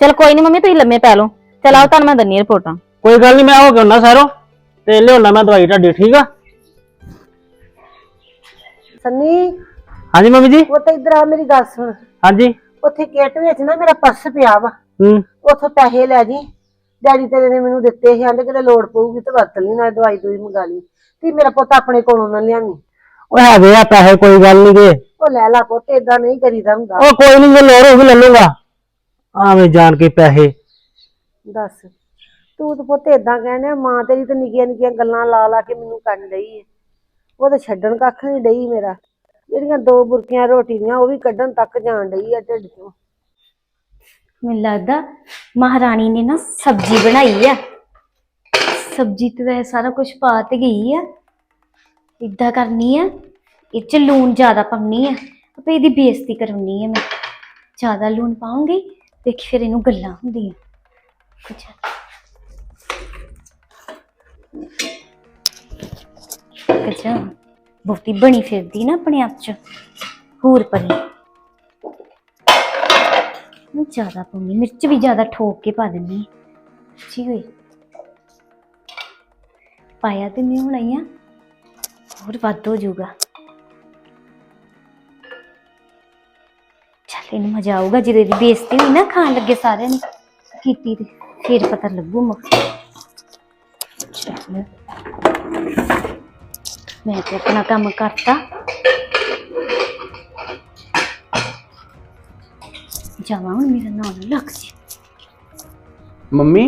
ਚਲ ਕੋਈ ਨਹੀਂ ਮੰਮੀ ਤੁਸੀਂ ਲੰਮੇ ਪੈ ਲਓ। ਚਲ ਆਓ ਤੁਹਾਨੂੰ ਮੈਂ ਦੰਨੀ ਰਿਪੋਰਟਾਂ। ਕੋਈ ਗੱਲ ਨਹੀਂ ਮੈਂ ਹੋ ਕੇ ਆਉਣਾ ਸ਼ਹਿਰੋਂ ਤੇ ਲਿਆਉਣਾ ਮੈਂ ਦਵਾਈ ਤੁਹਾਡੀ ਠੀਕ ਆ? ਸੰਨੀ ਹਾਂਜੀ ਮੰਮੀ ਜੀ? ਉਹ ਤਾਂ ਇਧਰ ਆ ਮੇਰੀ ਗੱਲ ਸੁਣ। ਹਾਂਜੀ। ਉੱਥੇ ਗੇਟ ਵਿੱਚ ਨਾ ਮੇਰਾ ਪਰਸ ਪਿਆ ਵਾ। ਹੂੰ। ਉੱਥੋਂ ਪੈਸੇ ਲੈ ਜੀ। ਡੈਡੀ ਤੇਰੇ ਨੇ ਮੈਨੂੰ ਦਿੱਤੇ ਸੀ ਆਂਦੇ ਕਿਤੇ ਲੋੜ ਪਊਗੀ ਤੇ ਵਰਤ ਲਈ ਨਾਲ ਦਵਾਈ ਦੂਈ ਮੰਗਾ ਲਈ। ਤੇ ਮੇਰਾ ਪੁੱਤ ਆਪਣੇ ਕੋਲੋਂ ਨਾ ਲਿਆਵੀਂ। ਉਹ ਹੈਗੇ ਆ ਪੈਸੇ ਕੋਈ ਗੱਲ ਨਹੀਂ ਗੇ। ਉਹ ਲੈ ਲਾ ਪੁੱਤ ਏਦਾਂ ਨਹੀਂ ਕਰੀਦਾ ਹੁੰਦਾ। ਉਹ ਕੋਈ ਨਹੀਂ ਜੇ ਲੋੜ ਹੋਊਗੀ ਲੈ ਲੂੰਗਾ। ਆਵੇਂ ਜਾਣ ਕੇ ਪੈਸੇ। ਦੱਸ। ਤੂੰ ਤਾਂ ਪੁੱਤ ਏਦਾਂ ਕਹਿੰਦੇ ਮਾਂ ਤੇਰੀ ਤਾਂ ਨਿੱਕੀਆਂ ਨਿੱਕੀਆਂ ਗੱਲਾਂ ਲਾ ਲਾ ਕੇ ਮੈਨੂੰ ਕਰਨ ਲਈ ਏ। ਉਹ ਤਾਂ ਛੱਡਣ ਕੱਖ ਨਹੀਂ ਡਈ ਮੇਰਾ। ਜਿਹੜੀਆਂ ਦੋ ਬੁਰਕੀਆਂ ਰੋਟੀ ਦੀਆਂ, ਉਹ ਵੀ ਕੱਢਣ ਤੱਕ ਜਾਣ ਡਈ ਆ ਢਿੱਡ ਚੋਂ। ਮੈਨੂੰ ਲੱਗਦਾ ਮਹਾਰਾਣੀ ਨੇ ਨਾ ਸਬਜ਼ੀ ਬਣਾਈ ਆ। ਸਬਜ਼ੀ ਤੇ ਵੈਸੇ ਸਾਰਾ ਕੁਝ ਪਾ ਤੇ ਗਈ ਆ। ਇਦਾਂ ਕਰਨੀ ਆ, ਇਹ ਚ ਲੂਣ ਜ਼ਿਆਦਾ ਪਾਉਣੀ ਆ। ਆਪੇ ਇਹਦੀ ਬੇਇੱਜ਼ਤੀ ਕਰਉਣੀ ਆ ਮੈਂ। ਜ਼ਿਆਦਾ ਲੂਣ ਪਾਉਂਗੀ, ਦੇਖ ਫਿਰ ਇਹਨੂੰ ਗੱਲਾਂ ਹੁੰਦੀਆਂ। ਅੱਛਾ ਬਹੁਤੀ ਬਣੀ ਫਿਰਦੀ ਨਾ ਆਪਣੇ ਆਪ ਚ। ਹੋਰ ਪਰੀ। ਜ਼ਿਆਦਾ ਪਾਉਂਦੀ, ਮਿਰਚ ਵੀ ਜ਼ਿਆਦਾ ਠੋਕ ਕੇ ਪਾ ਦਿੰਦੀ ਅੱਛੀ ਹੋਈ। ਪਾਇਆ ਤੇ ਨਹੀਂ ਹੋਣਾ ਹੀ। ਹੋਰ ਵੱਧ ਹੋ ਜਾਊਗਾ। ਚੱਲ ਇਹਨੂੰ ਮਜ਼ਾ ਆਊਗਾ, ਜਦੋਂ ਇਹਦੀ ਬੇਇੱਜ਼ਤੀ ਹੋਈ ਨਾ, ਖਾਣ ਲੱਗੇ ਸਾਰਿਆਂ ਨੇ। ਕੀਤੀ ਤੇ। ਫਿਰ ਪਤਾ ਲੱਗੂ ਮਖ ਚੱਲ। ਮੈਂ ਤੇ ਆਪਣਾ ਕੰਮ ਕਰਤਾ। ਜਾਵਾਂ ਹੁਣ ਮੇਰਾ ਨਾਮ ਨਾ ਲੱਗ ਜੇ। ਮੰਮੀ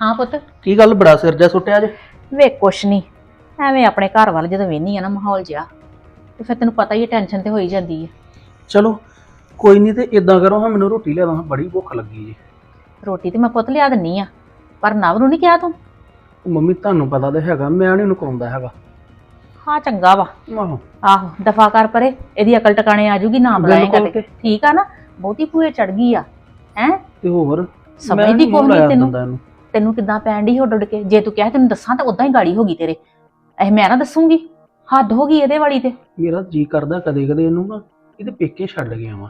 ਹਾਂ ਪੁੱਤ। ਕੀ ਗੱਲ ਬੜਾ ਸਿਰ ਜਾ ਸੁੱਟਿਆ ਜੇ? ਵੇ ਕੁਛ ਨਹੀਂ ਐਵੇਂ ਆਪਣੇ ਘਰ ਵੱਲ ਜਦੋਂ ਵੇਹਨੀ ਆ ਨਾ ਮਾਹੌਲ ਜਿਹਾ ਤੇ ਫਿਰ ਤੈਨੂੰ ਪਤਾ ਹੀ ਹੈ ਟੈਨਸ਼ਨ ਤੇ ਹੋਈ ਜਾਂਦੀ ਹੈ ਚਲੋ ਕੋਈ ਨਹੀਂ ਤੇ ਇਦਾਂ ਕਰੋ ਹਾਂ ਮੈਨੂੰ ਰੋਟੀ ਲਿਆ ਦੋ ਬੜੀ ਭੁੱਖ ਲੱਗੀ ਜੀ। ਰੋਟੀ ਤੇ ਮੈਂ ਪੁੱਤ ਲਿਆ ਦਿੰਨੀ ਆ ਪਰ ਨਵ ਨੂੰ ਨਹੀਂ ਕਿਹਾ ਤੂੰ? ਉਹ ਮੰਮੀ ਤੁਹਾਨੂੰ ਪਤਾ ਤਾਂ ਹੈਗਾ ਮੈਂ ਨਹੀਂ ਉਹਨੂੰ ਕਰਾਉਂਦਾ ਹੈਗਾ। ਹਾਂ ਚੰਗਾ ਵਾ। ਆਹੋ। ਆਹੋ ਦਫਾ ਕਰ ਪਰੇ ਇਹਦੀ ਅਕਲ ਟਿਕਾਣੇ ਆ ਜੂਗੀ ਨਾ ਬੁਲਾਏਗਾ ਬਿਲਕੁਲ ਤੇ। ਤੇ। ਠੀਕ ਆ ਨਾ? ਬਹੁਤੀ ਭੂਏ ਚੜ ਗਈ ਆ ਹੈ? ਤੇ ਹੋਰ? ਸਮਝਦੀ ਮੈਂ ਨੀ ਕੋਈ ਨੀ ਲਾਇਆ ਤੈਨੂੰ। ਦਿੰਦਾ ਇਹਨੂੰ। ਤੈਨੂੰ ਕਿੱਦਾਂ ਪੈਣ ਡਈ ਉੱਡ ਉੱਡ ਕੇ? ਜੇ ਤੂੰ ਕਿਹਾ ਤੈਨੂੰ ਦੱਸਾਂ ਤਾਂ ਉਦਾਂ ਹੀ ਗਾੜੀ ਹੋ ਗਈ ਤੇਰੇ। ਇਹ ਮੈਂ ਨਾ ਦੱਸੂਗੀ ਹੱਦ ਹੋ ਗਈ ਇਹਦੇ ਵਾਲੀ ਤੇ। ਮੇਰਾ ਜੀ ਕਰਦਾ ਕਦੇ ਕਦੇ ਇਹਨੂੰ ਨਾ ਇਹਦੇ ਪੇਕੇ ਛੱਡ ਗਿਆ ਵਾਂ।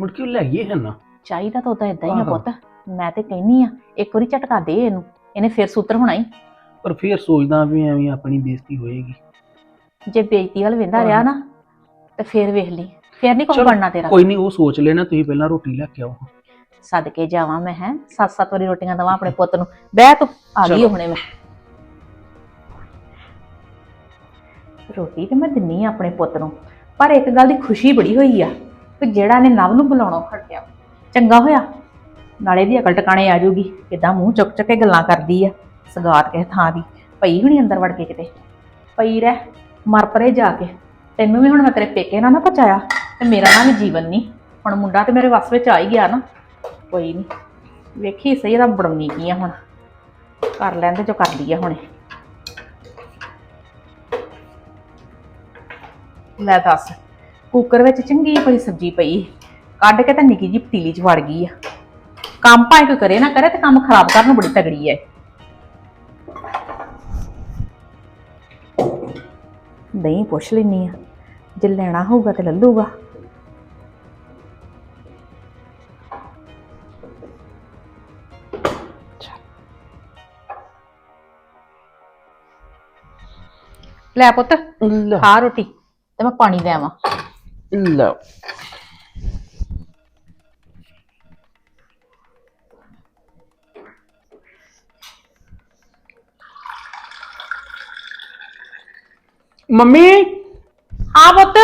ਮੁੜ ਕੇ ਉਹ ਲੈ ਗਏ ਹੈ ਨਾ। ਚਾਹੀਦਾ ਤਾਂ ਉਦਾਂ ਇਦਾਂ ਹੀ ਆ ਆਹੋ। ਪੁੱਤ। ਮੈਂ ਤੇ ਕਹਿਨੀ ਆ ਇੱਕ ਵਾਰੀ ਝਟਕਾ ਦੇ ਇਹਨੂੰ ਇਹਨੇ ਫਿਰ ਸੂਤਰ ਹੋਣਾ ਹੀ ਪਰ ਫੇਰ ਸੋਚਦਾ ਵੀ ਐਵੇਂ ਆਪਣੀ ਬੇਇੱਜ਼ਤੀ ਹੋਏਗੀ। ਜੇ ਬੇਇੱਜ਼ਤੀ ਵੱਲ ਵੇਂਦਾ ਰਿਹਾ ਨਾ ਤੇ ਫਿਰ ਵੇਖ ਲਈ ਫਿਰ ਨਹੀਂ ਕੁਝ ਚਲੋ, ਬਣਨਾ ਤੇਰਾ। ਕੋਈ ਨਹੀਂ ਉਹ ਸੋਚ ਲੈਣਾ ਤੁਸੀਂ ਪਹਿਲਾਂ ਰੋਟੀ ਲੈ ਕੇ ਆਓ। ਸਦਕੇ ਜਾਵਾਂ ਮੈਂ ਹੈ ਸੱਤ ਸੱਤ ਵਾਰੀ ਰੋਟੀਆਂ ਦਵਾਂ ਆਪਣੇ ਪੁੱਤ ਨੂੰ। ਬਹਿ ਤੂੰ ਆ ਗਈ ਚਲੋ। ਹੁਣੇ ਮੈਂ। ਰੋਟੀ ਤੇ ਮੈਂ ਦਿੰਨੀ ਆ ਆਪਣੇ ਪੁੱਤ ਨੂੰ ਪਰ ਇੱਕ ਗੱਲ ਦੀ ਖੁਸ਼ੀ ਬੜੀ ਹੋਈ ਆ ਕਿ ਜਿਹੜਾ ਨੇ ਨਵ ਨੂੰ ਬੁਲਾਉਣੋਂ ਹਟਿਆ ਚੰਗਾ ਹੋਇਆ? ਨਾਲੇ ਦੀ ਅਕਲ ਟਿਕਾਣੇ ਆ ਜੂਗੀ ਕਿਦਾਂ ਮੂੰਹ ਚੁੱਕ ਚੁੱਕ ਕੇ ਗੱਲਾਂ ਕਰਦੀ ਆ, ਸਗਾਤ ਕਿਸੇ ਥਾਂ ਦੀ। ਪਈ ਹੁਣੀ ਅੰਦਰ ਵੜ ਕੇ ਕਿਤੇ? ਪਈ ਰਹਿ, ਮਰ ਪਰੇ ਜਾ ਕੇ। ਤੈਨੂੰ ਵੀ ਹੁਣ ਮੈਂ ਤੇਰੇ ਪੇਕੇ ਨਾਲ ਨਾ ਪਹੁੰਚਾਇਆ ਤੇ ਮੇਰਾ ਨਾ ਵੀ ਜੀਵਨ ਨਹੀਂ। ਹੁਣ ਮੁੰਡਾ ਤੇ ਮੇਰੇ ਵੱਸ ਵਿੱਚ ਆ ਹੀ ਗਿਆ ਨਾ। ਕੋਈ ਨਹੀਂ। ਵੇਖੀ ਸਹੀ ਇਹਦਾ ਬੜਮੀ ਕੀ ਆ ਹੁਣ। ਕਰ ਲੈਂਦੇ ਜੋ ਕਰਦੀ ਆ ਹੁਣੇ। ਲੈ ਦੱਸ, ਕੁੱਕਰ ਵਿੱਚ ਚੰਗੀ ਭਲੀ ਸਬਜ਼ੀ ਪਈ। ਕੱਢ ਕੇ ਤਾਂ ਨਿੱਕੀ ਜਿਹੀ ਪਤੀਲੀ 'ਚ ਵੜ ਗਈ ਆ। ਕੰਮ ਭਾਵੇਂ ਕੋਈ ਕਰੇ ਨਾ ਕਰੇ ਤੇ ਕੰਮ ਖਰਾਬ ਕਰਨ ਨੂੰ ਬੜੀ ਤਗੜੀ ਐ। ਦਹੀਂ ਪੁੱਛ ਲੈਣੀ ਆ ਜੇ ਲੈਣਾ ਹੋਊਗਾ ਤੇ ਲੱਲੂਗਾ। ਲੈ ਪੁੱਤ ਲੈ। ਖਾ ਰੋਟੀ ਤੇ ਮੈਂ ਪਾਣੀ ਲੈ ਆਵਾਂ। ਲੈ। ਮੰਮੀ? ਹਾਂ ਪੁੱਤ।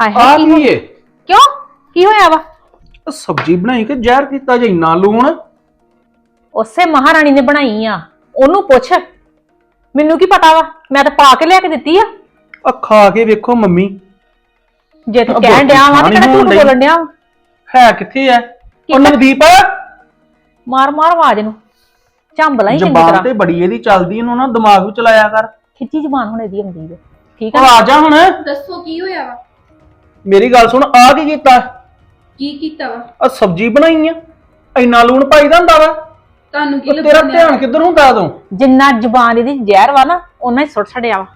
ਹਾਏ ਆ ਹਾਏ ਕੀ ਹੋ- ਕਿਉਂ? ਕੀ ਹੋਇਆ ਵਾ? ਸਬਜ਼ੀ ਬਣਾਈ ਕਿ ਜ਼ਹਿਰ ਕੀਤਾ ਜੇ ਇੰਨਾ ਲੂਣ? ਉਸੇ ਮਹਾਰਾਣੀ ਨੇ ਬਣਾਈ ਆ। ਉਹਨੂੰ ਪੁੱਛ। ਮੈਨੂੰ ਕੀ ਪਤਾ ਵਾ? ਮੈਂ ਤਾਂ ਪਾ ਕੇ ਲਿਆ ਕੇ ਦਿੱਤੀ ਆ। ਆ ਖਾ ਕੇ ਵੇਖੋ ਮੰਮੀ। ਜੇ ਤੂੰ ਕਹਿਣ ਡਿਆ ਵਾ ਤੇ ਖਾਣੀ ਕਿਹੜਾ ਝੂਠ ਹੋਣ ਡਈ। ਬੋਲਣ ਡਿਆ ਵਾਂ? ਹੈ ਕਿੱਥੇ ਐ ਉਹ ਨਵਦੀਪ? ਮਾਰ ਮਾਰ ਆਵਾਜ਼ ਨੂੰ ਝੰਬਲਾ ਹੀ ਚੰਗੀ ਜ਼ਬਾਨ ਤਰ੍ਹਾਂ। ਤੇ ਬੜੀ ਇਹਦੀ ਚੱਲਦੀ ਇਹਨੂੰ ਨਾ ਦਿਮਾਗ ਵਿੱਚ ਚਲਾਇਆ ਕਰ। ਖਿੱਚੀ ਜ਼ਬਾਨ ਹੁਣ ਇਹਦੀ ਆਉਂਦੀ ਹੈ ਠੀਕ ਉਹ ਆ ਆ ਜਾ ਹੁਣ। ਦੱਸੋ ਕੀ ਹੋਇਆ ਵਾ? ਮੇਰੀ ਗੱਲ ਸੁਣ ਆ ਕੀ ਕੀਤਾ? ਕੀ ਕੀਤਾ ਵਾ? ਆ ਸਬਜ਼ੀ ਬਣਾਈ ਆ। ਇੰਨਾ ਲੂਣ ਪਾਈਦਾ ਹੁੰਦਾ ਵਾ। ਤੁਹਾਨੂੰ ਕੀ ਉਹ ਤੇਰਾ ਲੱਗਦਾ ਧਿਆਨ ਕਿੱਧਰ ਹੁੰਦਾ ਤੂੰ ਜਿੰਨਾ ਜ਼ੁਬਾਨ ਇਹਦੀ ਜ਼ਹਿਰ ਵਾ ਨਾ ਉਹਨਾਂ ਹੀ ਸੁੱਟ ਛੜਿਆ ਵਾ।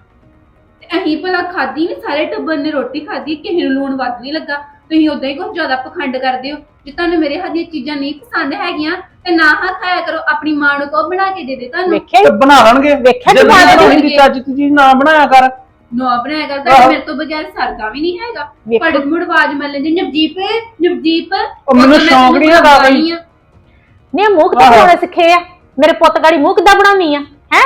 ਅਹੀਂ ਭਲਾ ਖਾਦੀ ਨਹੀਂ ਸਾਰੇ ਟੱਬਰ ਨੇ ਰੋਟੀ ਖਾਦੀ ਕਿਸੇ ਨੂੰ ਲੂਣ ਵੱਧ ਨਹੀਂ ਲੱਗਾ। ਤੁਸੀਂ ਉਦਾਂ ਹੀ ਕੁਝ ਜ਼ਿਆਦਾ ਪਖੰਡ ਕਰਦੇ ਹੋ। ਜੇ ਤੁਹਾਨੂੰ ਮੇਰੇ ਹੱਥ ਦੀਆਂ ਚੀਜ਼ਾਂ ਨਹੀਂ ਪਸੰਦ ਹੈਗੀਆਂ ਤੇ ਨਾ ਹੱਥ ਖਾਇਆ ਕਰੋ ਆਪਣੀ ਮਾਂ ਨੂੰ ਕਹੋ ਬਣਾ ਕੇ ਦੇ ਦੇ ਤੁਹਾਨੂੰ। ਵੇਖਿਆ ਤੇ ਬਣਾ ਲੈਣਗੇ ਵੇਖਿਆ ਜੇ ਨਹੀਂ ਦੇ ਬਣਾਉਣੀ ਚੱਜ ਦੀ ਚੀਜ਼ ਨਾ ਬਣਾਇਆ ਕਰ। ਨੋ ਬਣਾਇਆ ਕਰ ਆਹੋ। ਤਾਂ ਮੇਰੇ ਤੋਂ ਬਗੈਰ ਸਰਦਾ ਵੀ ਨਹੀਂ ਹੈਗਾ। ਵੇਖੋ। ਪੜ ਮੁੜ ਆਵਾਜ਼ ਮਾਰ ਲੈਂਦੇ ਨਵਜੀਤ ਨਵਜੀਤ ਉਹ ਮੈਨੂੰ ਸ਼ੌਂਕ ਨਹੀਂ ਹੈਗਾ ਬਈ। ਨਹੀਂ ਮੂੰਹ ਕਿੱਦਾਂ ਆਹੋ। ਬਣਾਉਣੇ ਸਿੱਖੇ ਆ? ਮੇਰੇ ਪੁੱਤ ਗਾੜੀ ਮੂੰਹ ਕਿੱਦਾਂ ਬਣਾਉਣੀ ਆ? ਹੈ?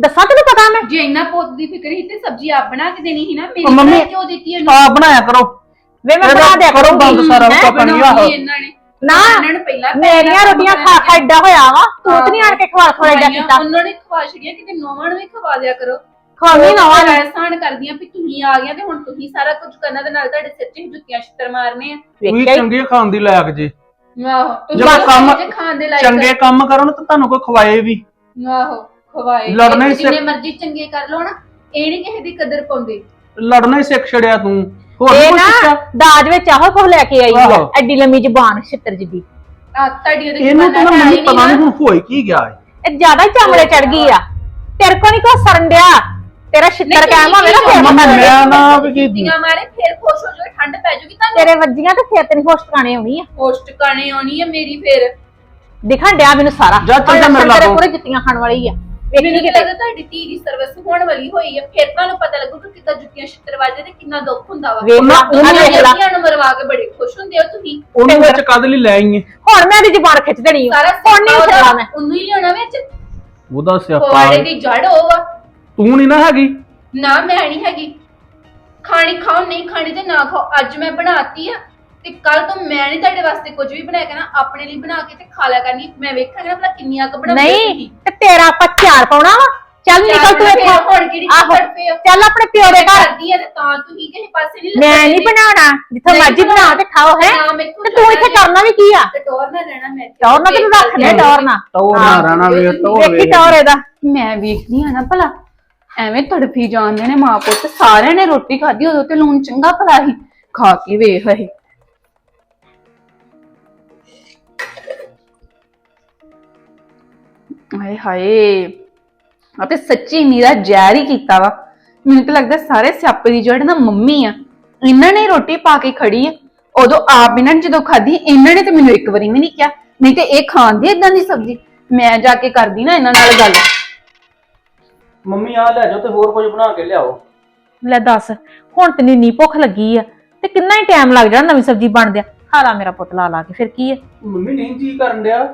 ਦੱਸਾਂ ਤੈਨੂੰ ਪਤਾ ਮੈਂ? ਜੇ ਇੰਨਾ ਪੁੱਤ ਦੀ ਫਿਕਰ ਸੀ ਤੇ ਸਬਜ਼ੀ ਆਪ ਬਣਾ ਕੇ ਦੇਣੀ ਸੀ ਨਾ ਮੇਰੀ ਮੰਮੀ- ਬਣਾ ਕਿਉਂ ਦਿੱਤੀ ਉਹਨੂੰ। ਆ ਬਣਾਇਆ ਕਰੋ। ਵੇ ਮੈਂ ਬਣਾ ਦਿਆ ਕਰੋ ਬੰਦ ਸਾਰਾ ਹੈਂ? ਕੁਛ। ਆਪਣੀ ਬਣਾਉਣੀ ਆਹੋ। ਇਹਨਾਂ ਨੇ। ਨਾ ਇਹਨਾਂ ਨੂੰ ਪਹਿਲਾਂ ਮੇਰੀਆਂ ਰੋਟੀਆਂ ਖਾ ਖਾ ਏਡਾ ਹੋਇਆ ਵਾ। ਤੂੰ ਤੇ ਨਹੀਂ ਆਣ ਕੇ ਖਵਾ ਖਵਾ ਏਡਾ ਕੀਤਾ। ਉਹਨਾਂ ਨੇ ਖਵਾ ਛੜੀਆਂ ਕਿਤੇ ਨੋਵਾਂ ਨੂੰ ਵੀ ਖਵਾ ਦਿਆ ਕਰੋ। ਖਵਾਉਣੀ ਨਾ। ਵਾ ਐਸਾਨ ਕਰਦੀਆਂ ਵੀ ਤੁਸੀਂ ਆ ਗਿਆ ਤੇ ਹੁਣ ਤੁਸੀਂ ਸਾਰਾ ਕੁਝ ਕਰਨਾ ਤੇ ਨਾਲ ਤੁਹਾਡੇ ਸਿਰ 'ਚ ਜੁੱਤੀਆਂ ਛਿੱਤਰ ਮਾਰਨੇ ਆ। ਤੁਸੀਂ ਚੰਗੇ ਖਾਣ ਦੀ ਲਾਇਕ ਜੇ। ਆਹੋ ਤੁਸੀਂ ਕੰਮ- ਖਾਣ ਦੇ ਲਾਇਕ ਚੰਗੇ ਕੰਮ ਕਰੋ ਨਾ ਤਾਂ ਤੁਹਾਨੂੰ ਕੋਈ ਖਵਾਏ ਵੀ। ਆਹੋ ਖਵਾਏ। ਲੜਨਾ ਹੀ ਜਿੰਨੇ ਮਰਜ਼ੀ ਚੰਗੇ ਕਰ ਲੋ ਨਾ ਇਹ ਨਹੀਂ ਕਿਸੇ ਦੀ ਕਦਰ ਪਾਉਂਦੇ। ਲੜਨਾ ਹੀ ਸਿੱਖ ਛੜਿਆ ਤੂੰ। ਹੋਰ ਇਹ ਕੁਝ ਨਾ ਦਾਜ ਵਿੱਚ ਆਹੋ ਕੁਝ ਲੈ ਕੇ ਆਈ ਆ ਆਹੋ। ਐਡੀ ਲੰਮੀ ਜ਼ੁਬਾਨ ਛਿੱਤਰ ਜਿੱਡੀ ਆ ਤੁਹਾਡੀ ਉਹਦੇ ਇਹਨੂੰ ਤਾਂ ਨਾ ਹੈ ਮੈਨੂੰ ਹੀ ਪਤਾ ਨਹੀਂ। ਹੁਣ ਹੋਈ ਕੀ ਗਿਆ ਹੈ ਇਹ ਜ਼ਿਆਦਾ ਹੀ ਚਾਮੜੇ ਚੜ ਗਈ ਆ। ਤੇਰੇ ਕੋ ਨਹੀਂ ਕੋ ਸਰਨ ਡਿਆ? ਤੇਰਾ ਛਿੱਤਰ ਕਾਇਮ ਹੋਵੇ ਨਾ ਫੇਰ ਮੰਮਾ। ਮੈਂ ਨਾ ਵੀ ਕੀ ਜੁੱਤੀਆਂ ਮਾਰੇ ਫਿਰ ਖੁਸ਼ ਹੋ ਜਾਓ ਠੰਡ ਪੈ ਜੂਗੀ ਤੁਹਾਨੂੰ। ਤੇਰੇ ਵੱਜੀਆਂ ਤੇ ਫੇਰ ਤੈਨੂੰ ਹੋਸ਼ ਟਿਕਾਣੇ ਆਉਣੀ ਆ। ਹੋਸਟ ਕਾਣੇ ਆਉਣੀ ਹੈ ਮੇਰੀ ਫਿਰ। ਦਿਖਣ ਡਿਆ ਮੈਨੂੰ ਸਾਰਾ। ਜਾ ਚੱਲ ਜਾ ਮੇਰੇ ਤੇਰੇ ਲਾਗੋਂ। ਪੂਰੇ ਜੁੱਤੀਆਂ ਖਾਣ ਵਾਲੀ ਆ। ਵੇਖੀ ਮੈਨੂੰ ਤਾਂ ਕਿਤੇ? ਲੱਗਦਾ ਤੁਹਾਡੀ ਧੀ ਦੀ ਸਰਵਿਸ ਹੋਣ ਵਾਲੀ ਹੋਈ ਹੈ ਫਿਰ ਤੁਹਾਨੂੰ ਪਤਾ ਲੱਗੂ ਕਿ ਕਿੱਦਾਂ ਜੁੱਤੀਆਂ ਛਿੱਤਰ ਵੱਜਦੇ ਤੇ ਕਿੰਨਾ ਦੁੱਖ ਹੁੰਦਾ ਵਾ। ਵੇਖ ਲਾ, ਉਹਨਾਂ ਆਹ ਵੇਖ ਲਾ। ਧੀਆਂ ਨੂੰ ਮਰਵਾ ਕੇ ਬੜੇ ਖੁਸ਼ ਹੁੰਦੇ ਹੋ ਤੁਸੀਂ ਉਹਨੂੰ ਵਿੱਚ ਕਦ ਲਈ ਲੈ ਆਈਏ? ਹੁਣ ਮੈਂ ਇਹਦੀ ਜ਼ੁਬਾਨ ਖਿੱਚ ਦੇਣੀ ਆ। ਸਾਰਾ ਹੁਣ ਨਹੀਂ ਸਿੱਕਾ ਛੱਡਣਾ ਮੈਂ। ਉਹਨੂੰ ਹੀ ਲਿਆਉਣਾ ਵਿੱਚ? ਉਹਦਾ ਸਿਆਪਾ। ਪਵਾੜੇ। ਦੀ ਜੜ ਹੋਵਾ ਤੂੰ ਨਹੀਂ ਨਾ ਹੈਗੀ। ਨਾ ਮੈਂ ਨਹੀਂ ਹੈਗੀ। ਖਾਣੀ ਖਾਓ ਨਹੀਂ ਖਾਣੀ ਤੇ ਨਾ ਖਾਓ। ਅੱਜ ਮੈਂ ਬਣਾਤੀ ਆ। ਤੇ ਕੱਲ ਤੋਂ ਮੈਂ ਨਹੀਂ ਤੁਹਾਡੇ ਵਾਸਤੇ ਕੁਝ ਵੀ ਬਣਾਇਆ ਕਰਨਾ ਆਪਣੇ ਲਈ ਬਣਾ ਕੇ ਤੇ ਖਾ ਲਿਆ ਕਰਨੀ। ਮੈਂ ਵੇਖਾਂਗਾ ਨਾ ਭਲਾ ਕਿੰਨੀਆਂ ਕੁ ਬਣਾਉਂਦੇ ਹੋ ਨਹੀਂ ਤੇ ਤੇਰਾ ਆਪਾਂ ਚਾਰ ਪਾਉਣਾ ਵਾ। ਚੱਲ ਨਿਕਲ ਤੂੰ ਇੱਥੋਂ। ਹੁਣ ਕਿਹੜੀ ਆਹੋ। ਕਰਦੇ ਹੋ ਚੱਲ ਆਪਣੇ ਪਿਓ ਦੇ ਘਰ। ਕਰਦੀ ਆ ਤੇ ਤਾਂ ਤੁਸੀਂ ਕਿਸੇ ਪਾਸੇ ਨਹੀਂ ਮੈਂ ਨਹੀਂ ਬਣਾਉਣਾ। ਜਿੱਥੇ ਨਹੀਂ ਮਰਜ਼ੀ ਬਣਾ ਤੇ ਖਾਓ ਹੈ। ਨਾ ਮੇਰੇ ਕੋਲ ਤੇ ਤੂੰ ਇੱਥੇ ਕਰਨਾ ਵੀ ਕੀ ਆ? ਤੇ ਟੋਰ ਨਾ ਰਹਿਣਾ ਮੈਂ ਟੌਰ ਨਾ ਤੈਨੂੰ ਰੱਖ ਦੇ ਟੌਰ ਨਾ ਟੌਰ ਨਾ ਰਹਿਣਾ ਵੇ ਟੌਰ ਵੇਖੀ ਵੇਖ। ਟੌਰ ਇਹਦਾ। ਮੈਂ ਵੇਖਦੀ ਆ ਨਾ ਭਲਾ ਐਵੇਂ ਤੜਫੀ ਜਾਂਦੇ ਨੇ ਮਾਂ ਪੁੱਤ। ਸਾਰਿਆਂ ਨੇ ਰੋਟੀ ਖਾਧੀ ਉਦੋਂ ਤੇ ਲੂਣ ਚੰਗਾ ਭਲਾ ਹੀ ਖਾ ਕੇ ਵੇਖ ਇਹ। ਹਾਏ ਹਾਏ। ਆ ਤੇ ਸੱਚੀ ਨੀਰਾ ਜ਼ਹਿਰ ਹੀ ਕੀਤਾ ਵਾ। ਮੈਨੂੰ ਤਾਂ ਲੱਗਦਾ ਸਾਰੇ ਸਿਆਪੇ ਦੀ ਜੜ ਨਾ ਮੰਮੀ ਆ। ਇਹਨਾਂ ਨੇ ਰੋਟੀ ਪਾ ਕੇ ਖੜੀ ਆ। ਉਦੋਂ ਆਪ ਇਹਨਾਂ ਨੇ ਜਦੋਂ ਖਾਧੀ ਇਹਨਾਂ ਨੇ ਤੇ ਮੈਨੂੰ ਇੱਕ ਵਾਰੀ ਵੀ ਨਹੀਂ ਕਿਹਾ। ਨਹੀਂ ਤੇ ਇਹ ਖਾਂਦੇ ਇਦਾਂ ਦੀ ਸਬਜ਼ੀ। ਮੈਂ ਜਾ ਕੇ ਕਰਦੀ ਨਾ ਇਹਨਾਂ ਨਾਲ ਗੱਲ। ਮੰਮੀ ਆ ਲੈ ਜਾਓ ਤੇ ਹੋਰ ਕੁਝ ਬਣਾ ਕੇ ਲਿਆਓ। ਲੈ ਦੱਸ ਹੁਣ ਤੈਨੂੰ ਇੰਨੀ ਭੁੱਖ ਲੱਗੀ ਆ ਤੇ ਕਿੰਨਾ ਹੀ ਟਾਈਮ ਲੱਗ ਜਾਣਾ ਨਵੀਂ ਸਬਜ਼ੀ ਬਣਦਿਆ। ਖਾ ਲਾ ਮੇਰਾ ਪੁੱਤ ਲਾ ਲਾ ਕੇ ਫਿਰ ਕੀ ਹੈ ਮੰਮੀ ਨਹੀਂ ਜੀ ਕਰਨ ਡਿਆ।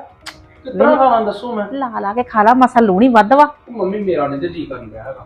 ਕਿੱਦਾਂ ਖਾਵਾਂ ਦੱਸੋ ਮੈਂ? ਲਾ ਲਾ ਕੇ ਖਾ ਲਾ ਮਸਾ ਲੂਣੀ ਵੱਧ ਵਾ। ਮੰਮੀ ਮੇਰਾ ਨਹੀਂ ਤੇ ਜੀ ਕਰਨ ਡਿਆ ਹੈਗਾ।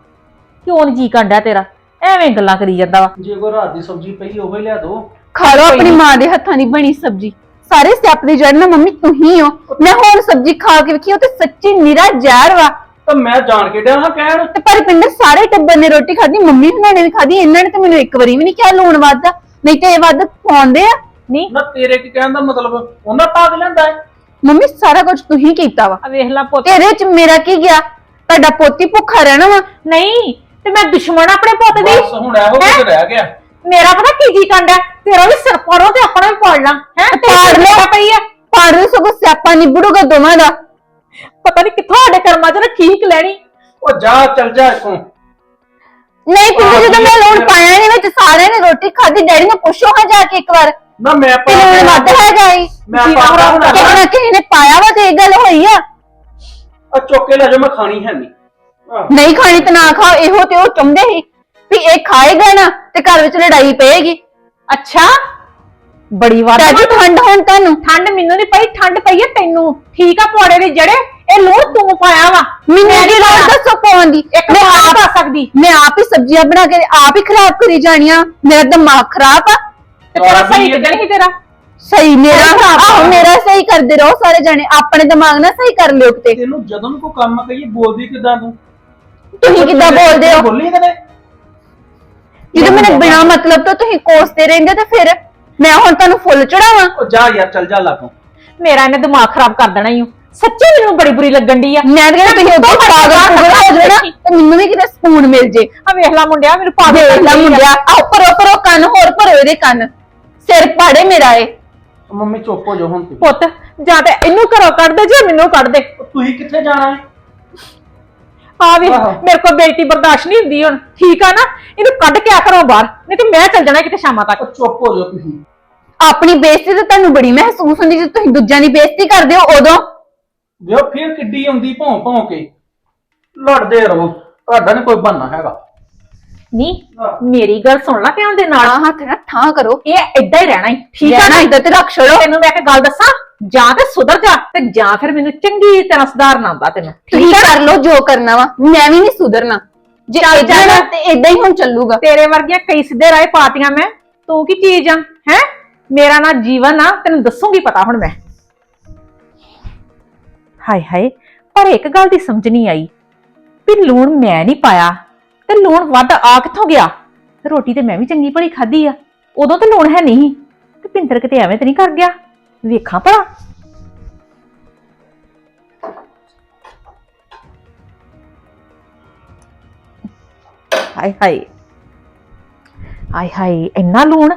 ਕਿਉਂ ਨੀ ਜੀ ਕਾਂਡਾ ਤੇਰਾ? ਐਵੇਂ ਗੱਲਾਂ ਕਰੀ ਜਾਂਦਾ ਵਾ। ਜੇ ਕੋਈ ਰਾਤ ਦੀ ਸਬਜ਼ੀ ਪਈ ਹੋਵੇ ਲਿਆ ਦੋ। ਖਾ ਲਓ ਆਪਣੀ ਮਾਂ ਦੇ ਹੱਥਾਂ ਦੀ ਬਣੀ ਸਬਜ਼ੀ। ਸਾਰੇ ਸਿਆਪ ਦੀ ਜੜ ਨਾ ਮੰਮੀ ਤੂੰ ਹੀ। ਹੋ ਮੈਂ ਹੁਣ ਸਬਜ਼ੀ ਖਾ ਕੇ ਵੇਖੀ ਉਹ ਤੇ ਸੱਚੀ ਨਿਰਾ ਜ਼ਹਿਰ ਵਾ। ਤਾਂ ਮੈਂ ਜਾਣ ਕੇ ਡਿਆ ਹਾਂ ਕਹਿਣ। ਤੇ ਪਰ ਪਿੰਡ ਸਾਰੇ ਟੱਬਰ ਨੇ ਰੋਟੀ ਖਾਧੀ ਮੰਮੀ ਹੁਣਾਂ ਨੇ ਵੀ ਖਾਧੀ ਇਹਨਾਂ ਨੇ ਤੇ ਮੈਨੂੰ ਇੱਕ ਵਾਰੀ ਵੀ ਨਹੀਂ ਕਿਹਾ ਲੂਣ ਵੱਧ ਆ, ਨਹੀਂ ਤੇ ਇਹ ਵੱਧ ਖਵਾਉਂਦੇ ਆ। ਨਹੀਂ ਨਾ ਤੇਰੇ ਕੀ ਕਹਿਣ ਦਾ ਮਤਲਬ? ਉਹਨਾਂ ਪਾਗ ਲੈਂਦਾ ਹੈ। ਮੰਮੀ ਸਾਰਾ ਕੁਝ ਤੂੰ ਹੀ ਕੀਤਾ ਵਾ। ਆ ਵੇਖ ਲਾ ਪੁੱਤ। ਤੇਰੇ ਚ ਮੇਰਾ ਕੀ ਗਿਆ? ਤੁਹਾਡਾ ਪੋਤੀ ਭੁੱਖਾ ਰਹਿਣਾ ਵਾ। ਨਹੀਂ ਤੇ ਮੈਂ ਦੁਸ਼ਮਣ ਆਪਣੇ ਪੁੱਤ ਦੀ। ਬਸ ਹੁਣ ਇਹੋ ਕੁਝ ਰਹਿ ਗਿਆ। ਮੇਰਾ ਪਤਾ ਕੀ ਜੀ ਕਾਂਡਾ ਤੇਰਾ ਵੀ ਸਿਰ ਪਾੜੋ ਤੇ ਆਪਣਾ ਵੀ ਪਾੜ ਲਾਂ। ਹੈ? ਪਾੜ ਲੈ। ਪਈ ਆ। ਪਾੜ ਦੇ ਸਗੋਂ ਸਿਆਪਾ ਨਿਬੜੂਗਾ ਦੋਵਾਂ ਦਾ। ਪਤਾ ਨਹੀਂ ਕਿੱਥੋਂ ਸਾਡੇ ਕਰਮਾਂ ਚ ਰੱਖੀ ਸੀ ਲੈਣੀ। ਉਹ ਜਾ ਚੱਲ ਜਾ ਇੱਥੋਂ। ਨਹੀਂ ਪਿੰਡ ਜਦੋਂ ਮੈਂ ਲੂਣ ਪਾਇਆ ਨਹੀਂ ਵਿੱਚ ਸਾਰਿਆਂ ਨੇ ਰੋਟੀ ਖਾਧੀ ਡੈਡੀ ਨੂੰ ਪੁੱਛੋ ਹਾਂ ਜਾ ਕੇ ਇੱਕ ਵਾਰ। ਨਾ ਮੈਂ ਤੇ ਲੂਣ ਵੱਧ ਹੈਗਾ ਈ ਮੈਂ ਪਾਉਂਦਾ ਹੁੰਦਾ ਕਿਸੇ ਨਾ ਕਿਸੇ ਨੇ ਪਾਇਆ ਵਾ ਤੇ ਇਹ ਗੱਲ ਹੋਈ ਆ? ਆ ਚੁੱਕ ਕੇ ਲੈ ਜਾ ਮੈਂ ਖਾਣੀ ਹੈ ਨਹੀਂ ਆਹ, ਨਹੀਂ ਖਾਣੀ ਤੇ ਨਾ ਖਾਓ ਇਹੋ ਤੇ ਉਹ ਚਾਹੁੰਦੇ ਸੀ ਵੀ ਇਹ ਖਾਏਗਾ ਨਾ ਤੇ ਘਰ ਵਿੱਚ ਲੜਾਈ ਪਏਗੀ। ਅੱਛਾ। ਬੜੀ ਵਾਰ ਰਾਜੀ ਠੰਡ ਹੋਣ ਤੁਹਾਨੂੰ। ਠੰਡ ਮੈਨੂੰ ਨਹੀਂ ਪਈ ਠੰਡ ਪਈ ਹੈ ਤੈਨੂੰ। ਠੀਕ ਆ ਪੌੜੇ ਦੇ ਜੜੇ ਇਹ ਲੂਣ ਤੂੰ ਪਾਇਆ ਵਾ। ਮੈਨੂੰ ਕੀ ਲੋੜ ਦੱਸੋ ਪਾਉਣ ਦੀ? ਇੱਕ ਮੈਂ ਮਾਂ ਆਪ ਪਾ ਸਕਦੀ। ਮੈਂ ਆਪ ਹੀ ਸਬਜ਼ੀਆਂ ਬਣਾ ਕੇ ਆਪ ਹੀ ਖਰਾਬ ਕਰੀ ਜਾਣੀਆਂ। ਮੇਰਾ ਦਿਮਾਗ ਖਰਾਬ ਆ। ਤੇ ਤੇਰਾ ਸਹੀ ਇਹ- ਕਿਦਾਂ ਨਹੀਂ ਤੇਰਾ? ਸਹੀ ਮੇਰਾ ਆ। ਆਹੋ ਮੇਰਾ ਸਹੀ ਕਰਦੇ ਰਹੋ ਸਾਰੇ ਜਣੇ ਆਪਣੇ ਦਿਮਾਗ ਨਾਲ ਸਹੀ ਕਰ ਲਿਓ ਕਿਤੇ। ਤੈਨੂੰ ਜਦੋਂ ਵੀ ਕੋਈ ਕੰਮ ਕਹੀਏ ਬੋਲਦੀ ਕਿਦਾਂ ਤੂੰ? ਤੁਸੀਂ ਕਿੱਦਾਂ ਬੋਲਦੇ ਹੋ? ਬੋਲੀ ਕਦੇ? ਜਦੋਂ ਮੈਨੂੰ ਬਿਨਾ ਮਤਲਬ ਤੋਂ ਤੁਸੀਂ ਕੋਸਦੇ ਰਹਿੰਦੇ ਤੇ ਫਿਰ ਮੈਂ ਹੁਣ ਤੁਹਾਨੂੰ ਫੁੱਲ ਚੜਾਵਾਂ। ਉਹ ਜਾ ਯਾਰ ਚੱਲ ਜਾ ਲਾਗੋਂ। ਮੇਰਾ ਇਹਨੇ ਦਿਮਾਗ ਖਰਾਬ ਕਰ ਦੇਣਾ ਹੀ ਸੱਚੀ ਮੈਨੂੰ ਬੜੀ ਬੁਰੀ ਲੱਗਣ ਦੀ ਆ। ਮੈਂ ਤਾਂ ਕਹਿੰਦਾ ਤੁਸੀਂ ਉਦੋਂ ਪਾਗਲ ਹੋ ਨਾ ਤੇ ਮੈਨੂੰ ਵੀ ਕਿਤੇ ਸਕੂਨ ਮਿਲ ਜੇ। ਆ ਵੇਖ ਲਾ ਮੁੰਡਿਆ ਮੈਨੂੰ ਪਾਗਲ ਦੇਖ ਲੈ ਮੁੰਡਿਆ। ਆਹ ਪਰੋ ਪਰੋ ਕੰਨ ਹੋਰ ਭਰੋ ਇਹਦੇ ਕੰਨ। ਸਿਰ ਪਾੜੇ ਮੇਰਾ ਏ ਮੰਮੀ ਚੁੱਪ ਹੋ ਜਾ ਹੁਣ ਤੂੰ ਪੁੱਤ ਜਾਂ ਤੇ ਇਹਨੂੰ ਘਰੋਂ ਕੱਢ ਦੇ ਜਾਂ ਮੈਨੂੰ ਕੱਢ ਦੇ। ਤੁਸੀਂ ਕਿੱਥੇ ਜਾਣਾ ਹੈ? ਆ ਵੀ ਆਹੋ। ਮੇਰੇ ਕੋਲ ਬੇਇੱਜ਼ਤੀ ਬਰਦਾਸ਼ਤ ਨਹੀਂ ਹੁੰਦੀ ਹੁਣ। ਠੀਕ ਆ ਨਾ? ਇਹਨੂੰ ਕੱਢ ਕੇ ਆ ਘਰੋਂ ਬਾਹਰ। ਨਹੀਂ ਤੇ ਮੈਂ ਚੱਲ ਜਾਣਾ ਕਿਤੇ ਸ਼ਾਮਾਂ ਤੱਕ। ਉਹ ਚੁੱਪ ਹੋ ਜਾਓ ਤੁਸੀਂ। ਆਪਣੀ ਬੇਇੱਜ਼ਤੀ ਤਾਂ ਤੁਹਾਨੂੰ ਬੜੀ ਮਹਿਸੂਸ ਹੁੰਦੀ ਜਦੋਂ ਤੁਸੀਂ ਦੂਜਿਆਂ ਦੀ ਬੇਇੱਜ਼ਤੀ ਕਰਦੇ ਹੋ ਉਦੋਂ। ਦਿਓ ਫਿਰ ਕਿੱਡੀ ਆਉਂਦੀ ਭੌਂ ਭੌਂ ਕੇ। ਲੜਦੇ ਰਹੋ। ਤੁਹਾਡਾ ਨਹੀਂ ਕੋਈ ਬਹਾਨਾ ਹੈਗਾ। ਨਹੀਂ ਮੇਰੀ ਗੱਲ ਸੁਣ ਲੈ ਧਿਆਨ ਦੇ ਨਾਲ। ਹਾਂ ਹੱਥ ਨਾਲ ਠਾਂ ਕਰੋ। ਇਹ ਏਦਾਂ ਹੀ ਰਹਿਣਾ ਹੀ ਠੀਕ ਆ ਰਹਿਣਾ ਨਾ ਇੱਧਰ ਤੇ ਰੱਖ ਛੜੋ ਤੈਨੂੰ ਮੈਂ ਇੱਕ ਗੱਲ ਦੱਸਾਂ? ਜਾਂ ਤੇ ਸੁਧਰ ਜਾ ਤੇ ਜਾਂ ਫਿਰ ਮੈਨੂੰ ਚੰਗੀ ਤਰ੍ਹਾਂ ਸੁਧਾਰਨਾ ਆਉਂਦਾ ਤੈਨੂੰ। ਠੀਕ ਨਾ? ਕਰ ਲੋ ਜੋ ਕਰਨਾ ਵਾ। ਮੈਂ ਵੀ ਨਹੀਂ ਸੁਧਰਨਾ। ਜੇ ਚੱਲ। ਨਾ ਤੇ ਇਦਾਂ ਹੀ ਹੁਣ ਚੱਲੂਗਾ। ਤੇਰੇ ਵਰਗੀਆਂ ਕਈ ਸਿੱਧੇ ਰਾਹ ਪਾਤੀਆਂ ਮੈਂ। ਤੂੰ ਕੀ ਚੀਜ਼ ਆ? ਹੈ? ਮੇਰਾ ਨਾਂ ਜੀਵਨ ਆ ਤੈਨੂੰ ਦੱਸੂਗੀ ਪਤਾ ਹੁਣ ਮੈਂ। ਹਾਏ ਹਾਏ ਪਰ ਇੱਕ ਗੱਲ ਦੀ ਸਮਝ ਨਹੀਂ ਆਈ ਵੀ ਲੂਣ ਮੈਂ ਨਹੀਂ ਪਾਇਆ। ਤੇ ਲੂਣ ਵੱਧ ਆ ਕਿੱਥੋਂ ਗਿਆ? ਰੋਟੀ ਤੇ ਮੈਂ ਵੀ ਚੰਗੀ ਭਲੀ ਖਾਧੀ ਆ। ਉਦੋਂ ਤੇ ਲੂਣ ਹੈ ਨਹੀਂ। ਤੇ ਪਿੰਦਰ ਕਿਤੇ ਐਵੇਂ ਤੇ ਨਹੀਂ ਕਰ ਗਿਆ? ਵੇਖਾਂ ਭਲਾ। ਹਾਏ ਹਾਏ। ਹਾਏ ਹਾਏ, ਇੰਨਾ ਲੂਣ?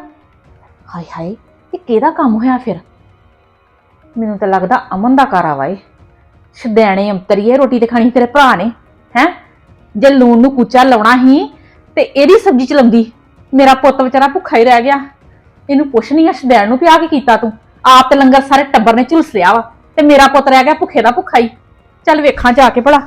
ਹਾਏ ਹਾਏ, ਇਹ ਕਿਹਦਾ ਕੰਮ ਹੋਇਆ ਫਿਰ? ਮੈਨੂੰ ਤਾਂ ਲੱਗਦਾ ਅਮਨ ਦਾ ਕਾਰਾ ਵਾਏ। ਛਦੈਣੇ ਅੰਤਰੀਏ ਰੋਟੀ ਤੇ ਖਾਣੀ ਤੇਰੇ ਭਰਾ ਨੇ, ਹੈ? ਜੇ ਲੂਣ ਨੂੰ ਕੁਚਾ ਲਾਉਣਾ ਹੀ ਤੇ ਇਹਦੀ ਸਬਜ਼ੀ ਚ ਲੰਦੀ ਮੇਰਾ ਪੁੱਤ ਵਿਚਾਰਾ ਭੁੱਖਾ ਹੀ ਰਹਿ ਗਿਆ। ਇਹਨੂੰ ਪੁੱਛ ਨਹੀਂ ਆ ਸ਼ਦੈਣ ਨੂੰ ਪਿਆ ਕੇ ਕੀਤਾ ਤੂੰ। ਆਪ ਤੇ ਲੰਗਰ ਸਾਰੇ ਟੱਬਰ ਨੇ ਝੁਲਸ ਲਿਆ ਵਾ ਤੇ ਮੇਰਾ ਪੁੱਤ ਰਹਿ ਗਿਆ ਭੁੱਖੇ ਦਾ ਭੁੱਖਾ ਹੀ। ਚੱਲ ਵੇਖਾਂ ਜਾ ਕੇ ਭਲਾ।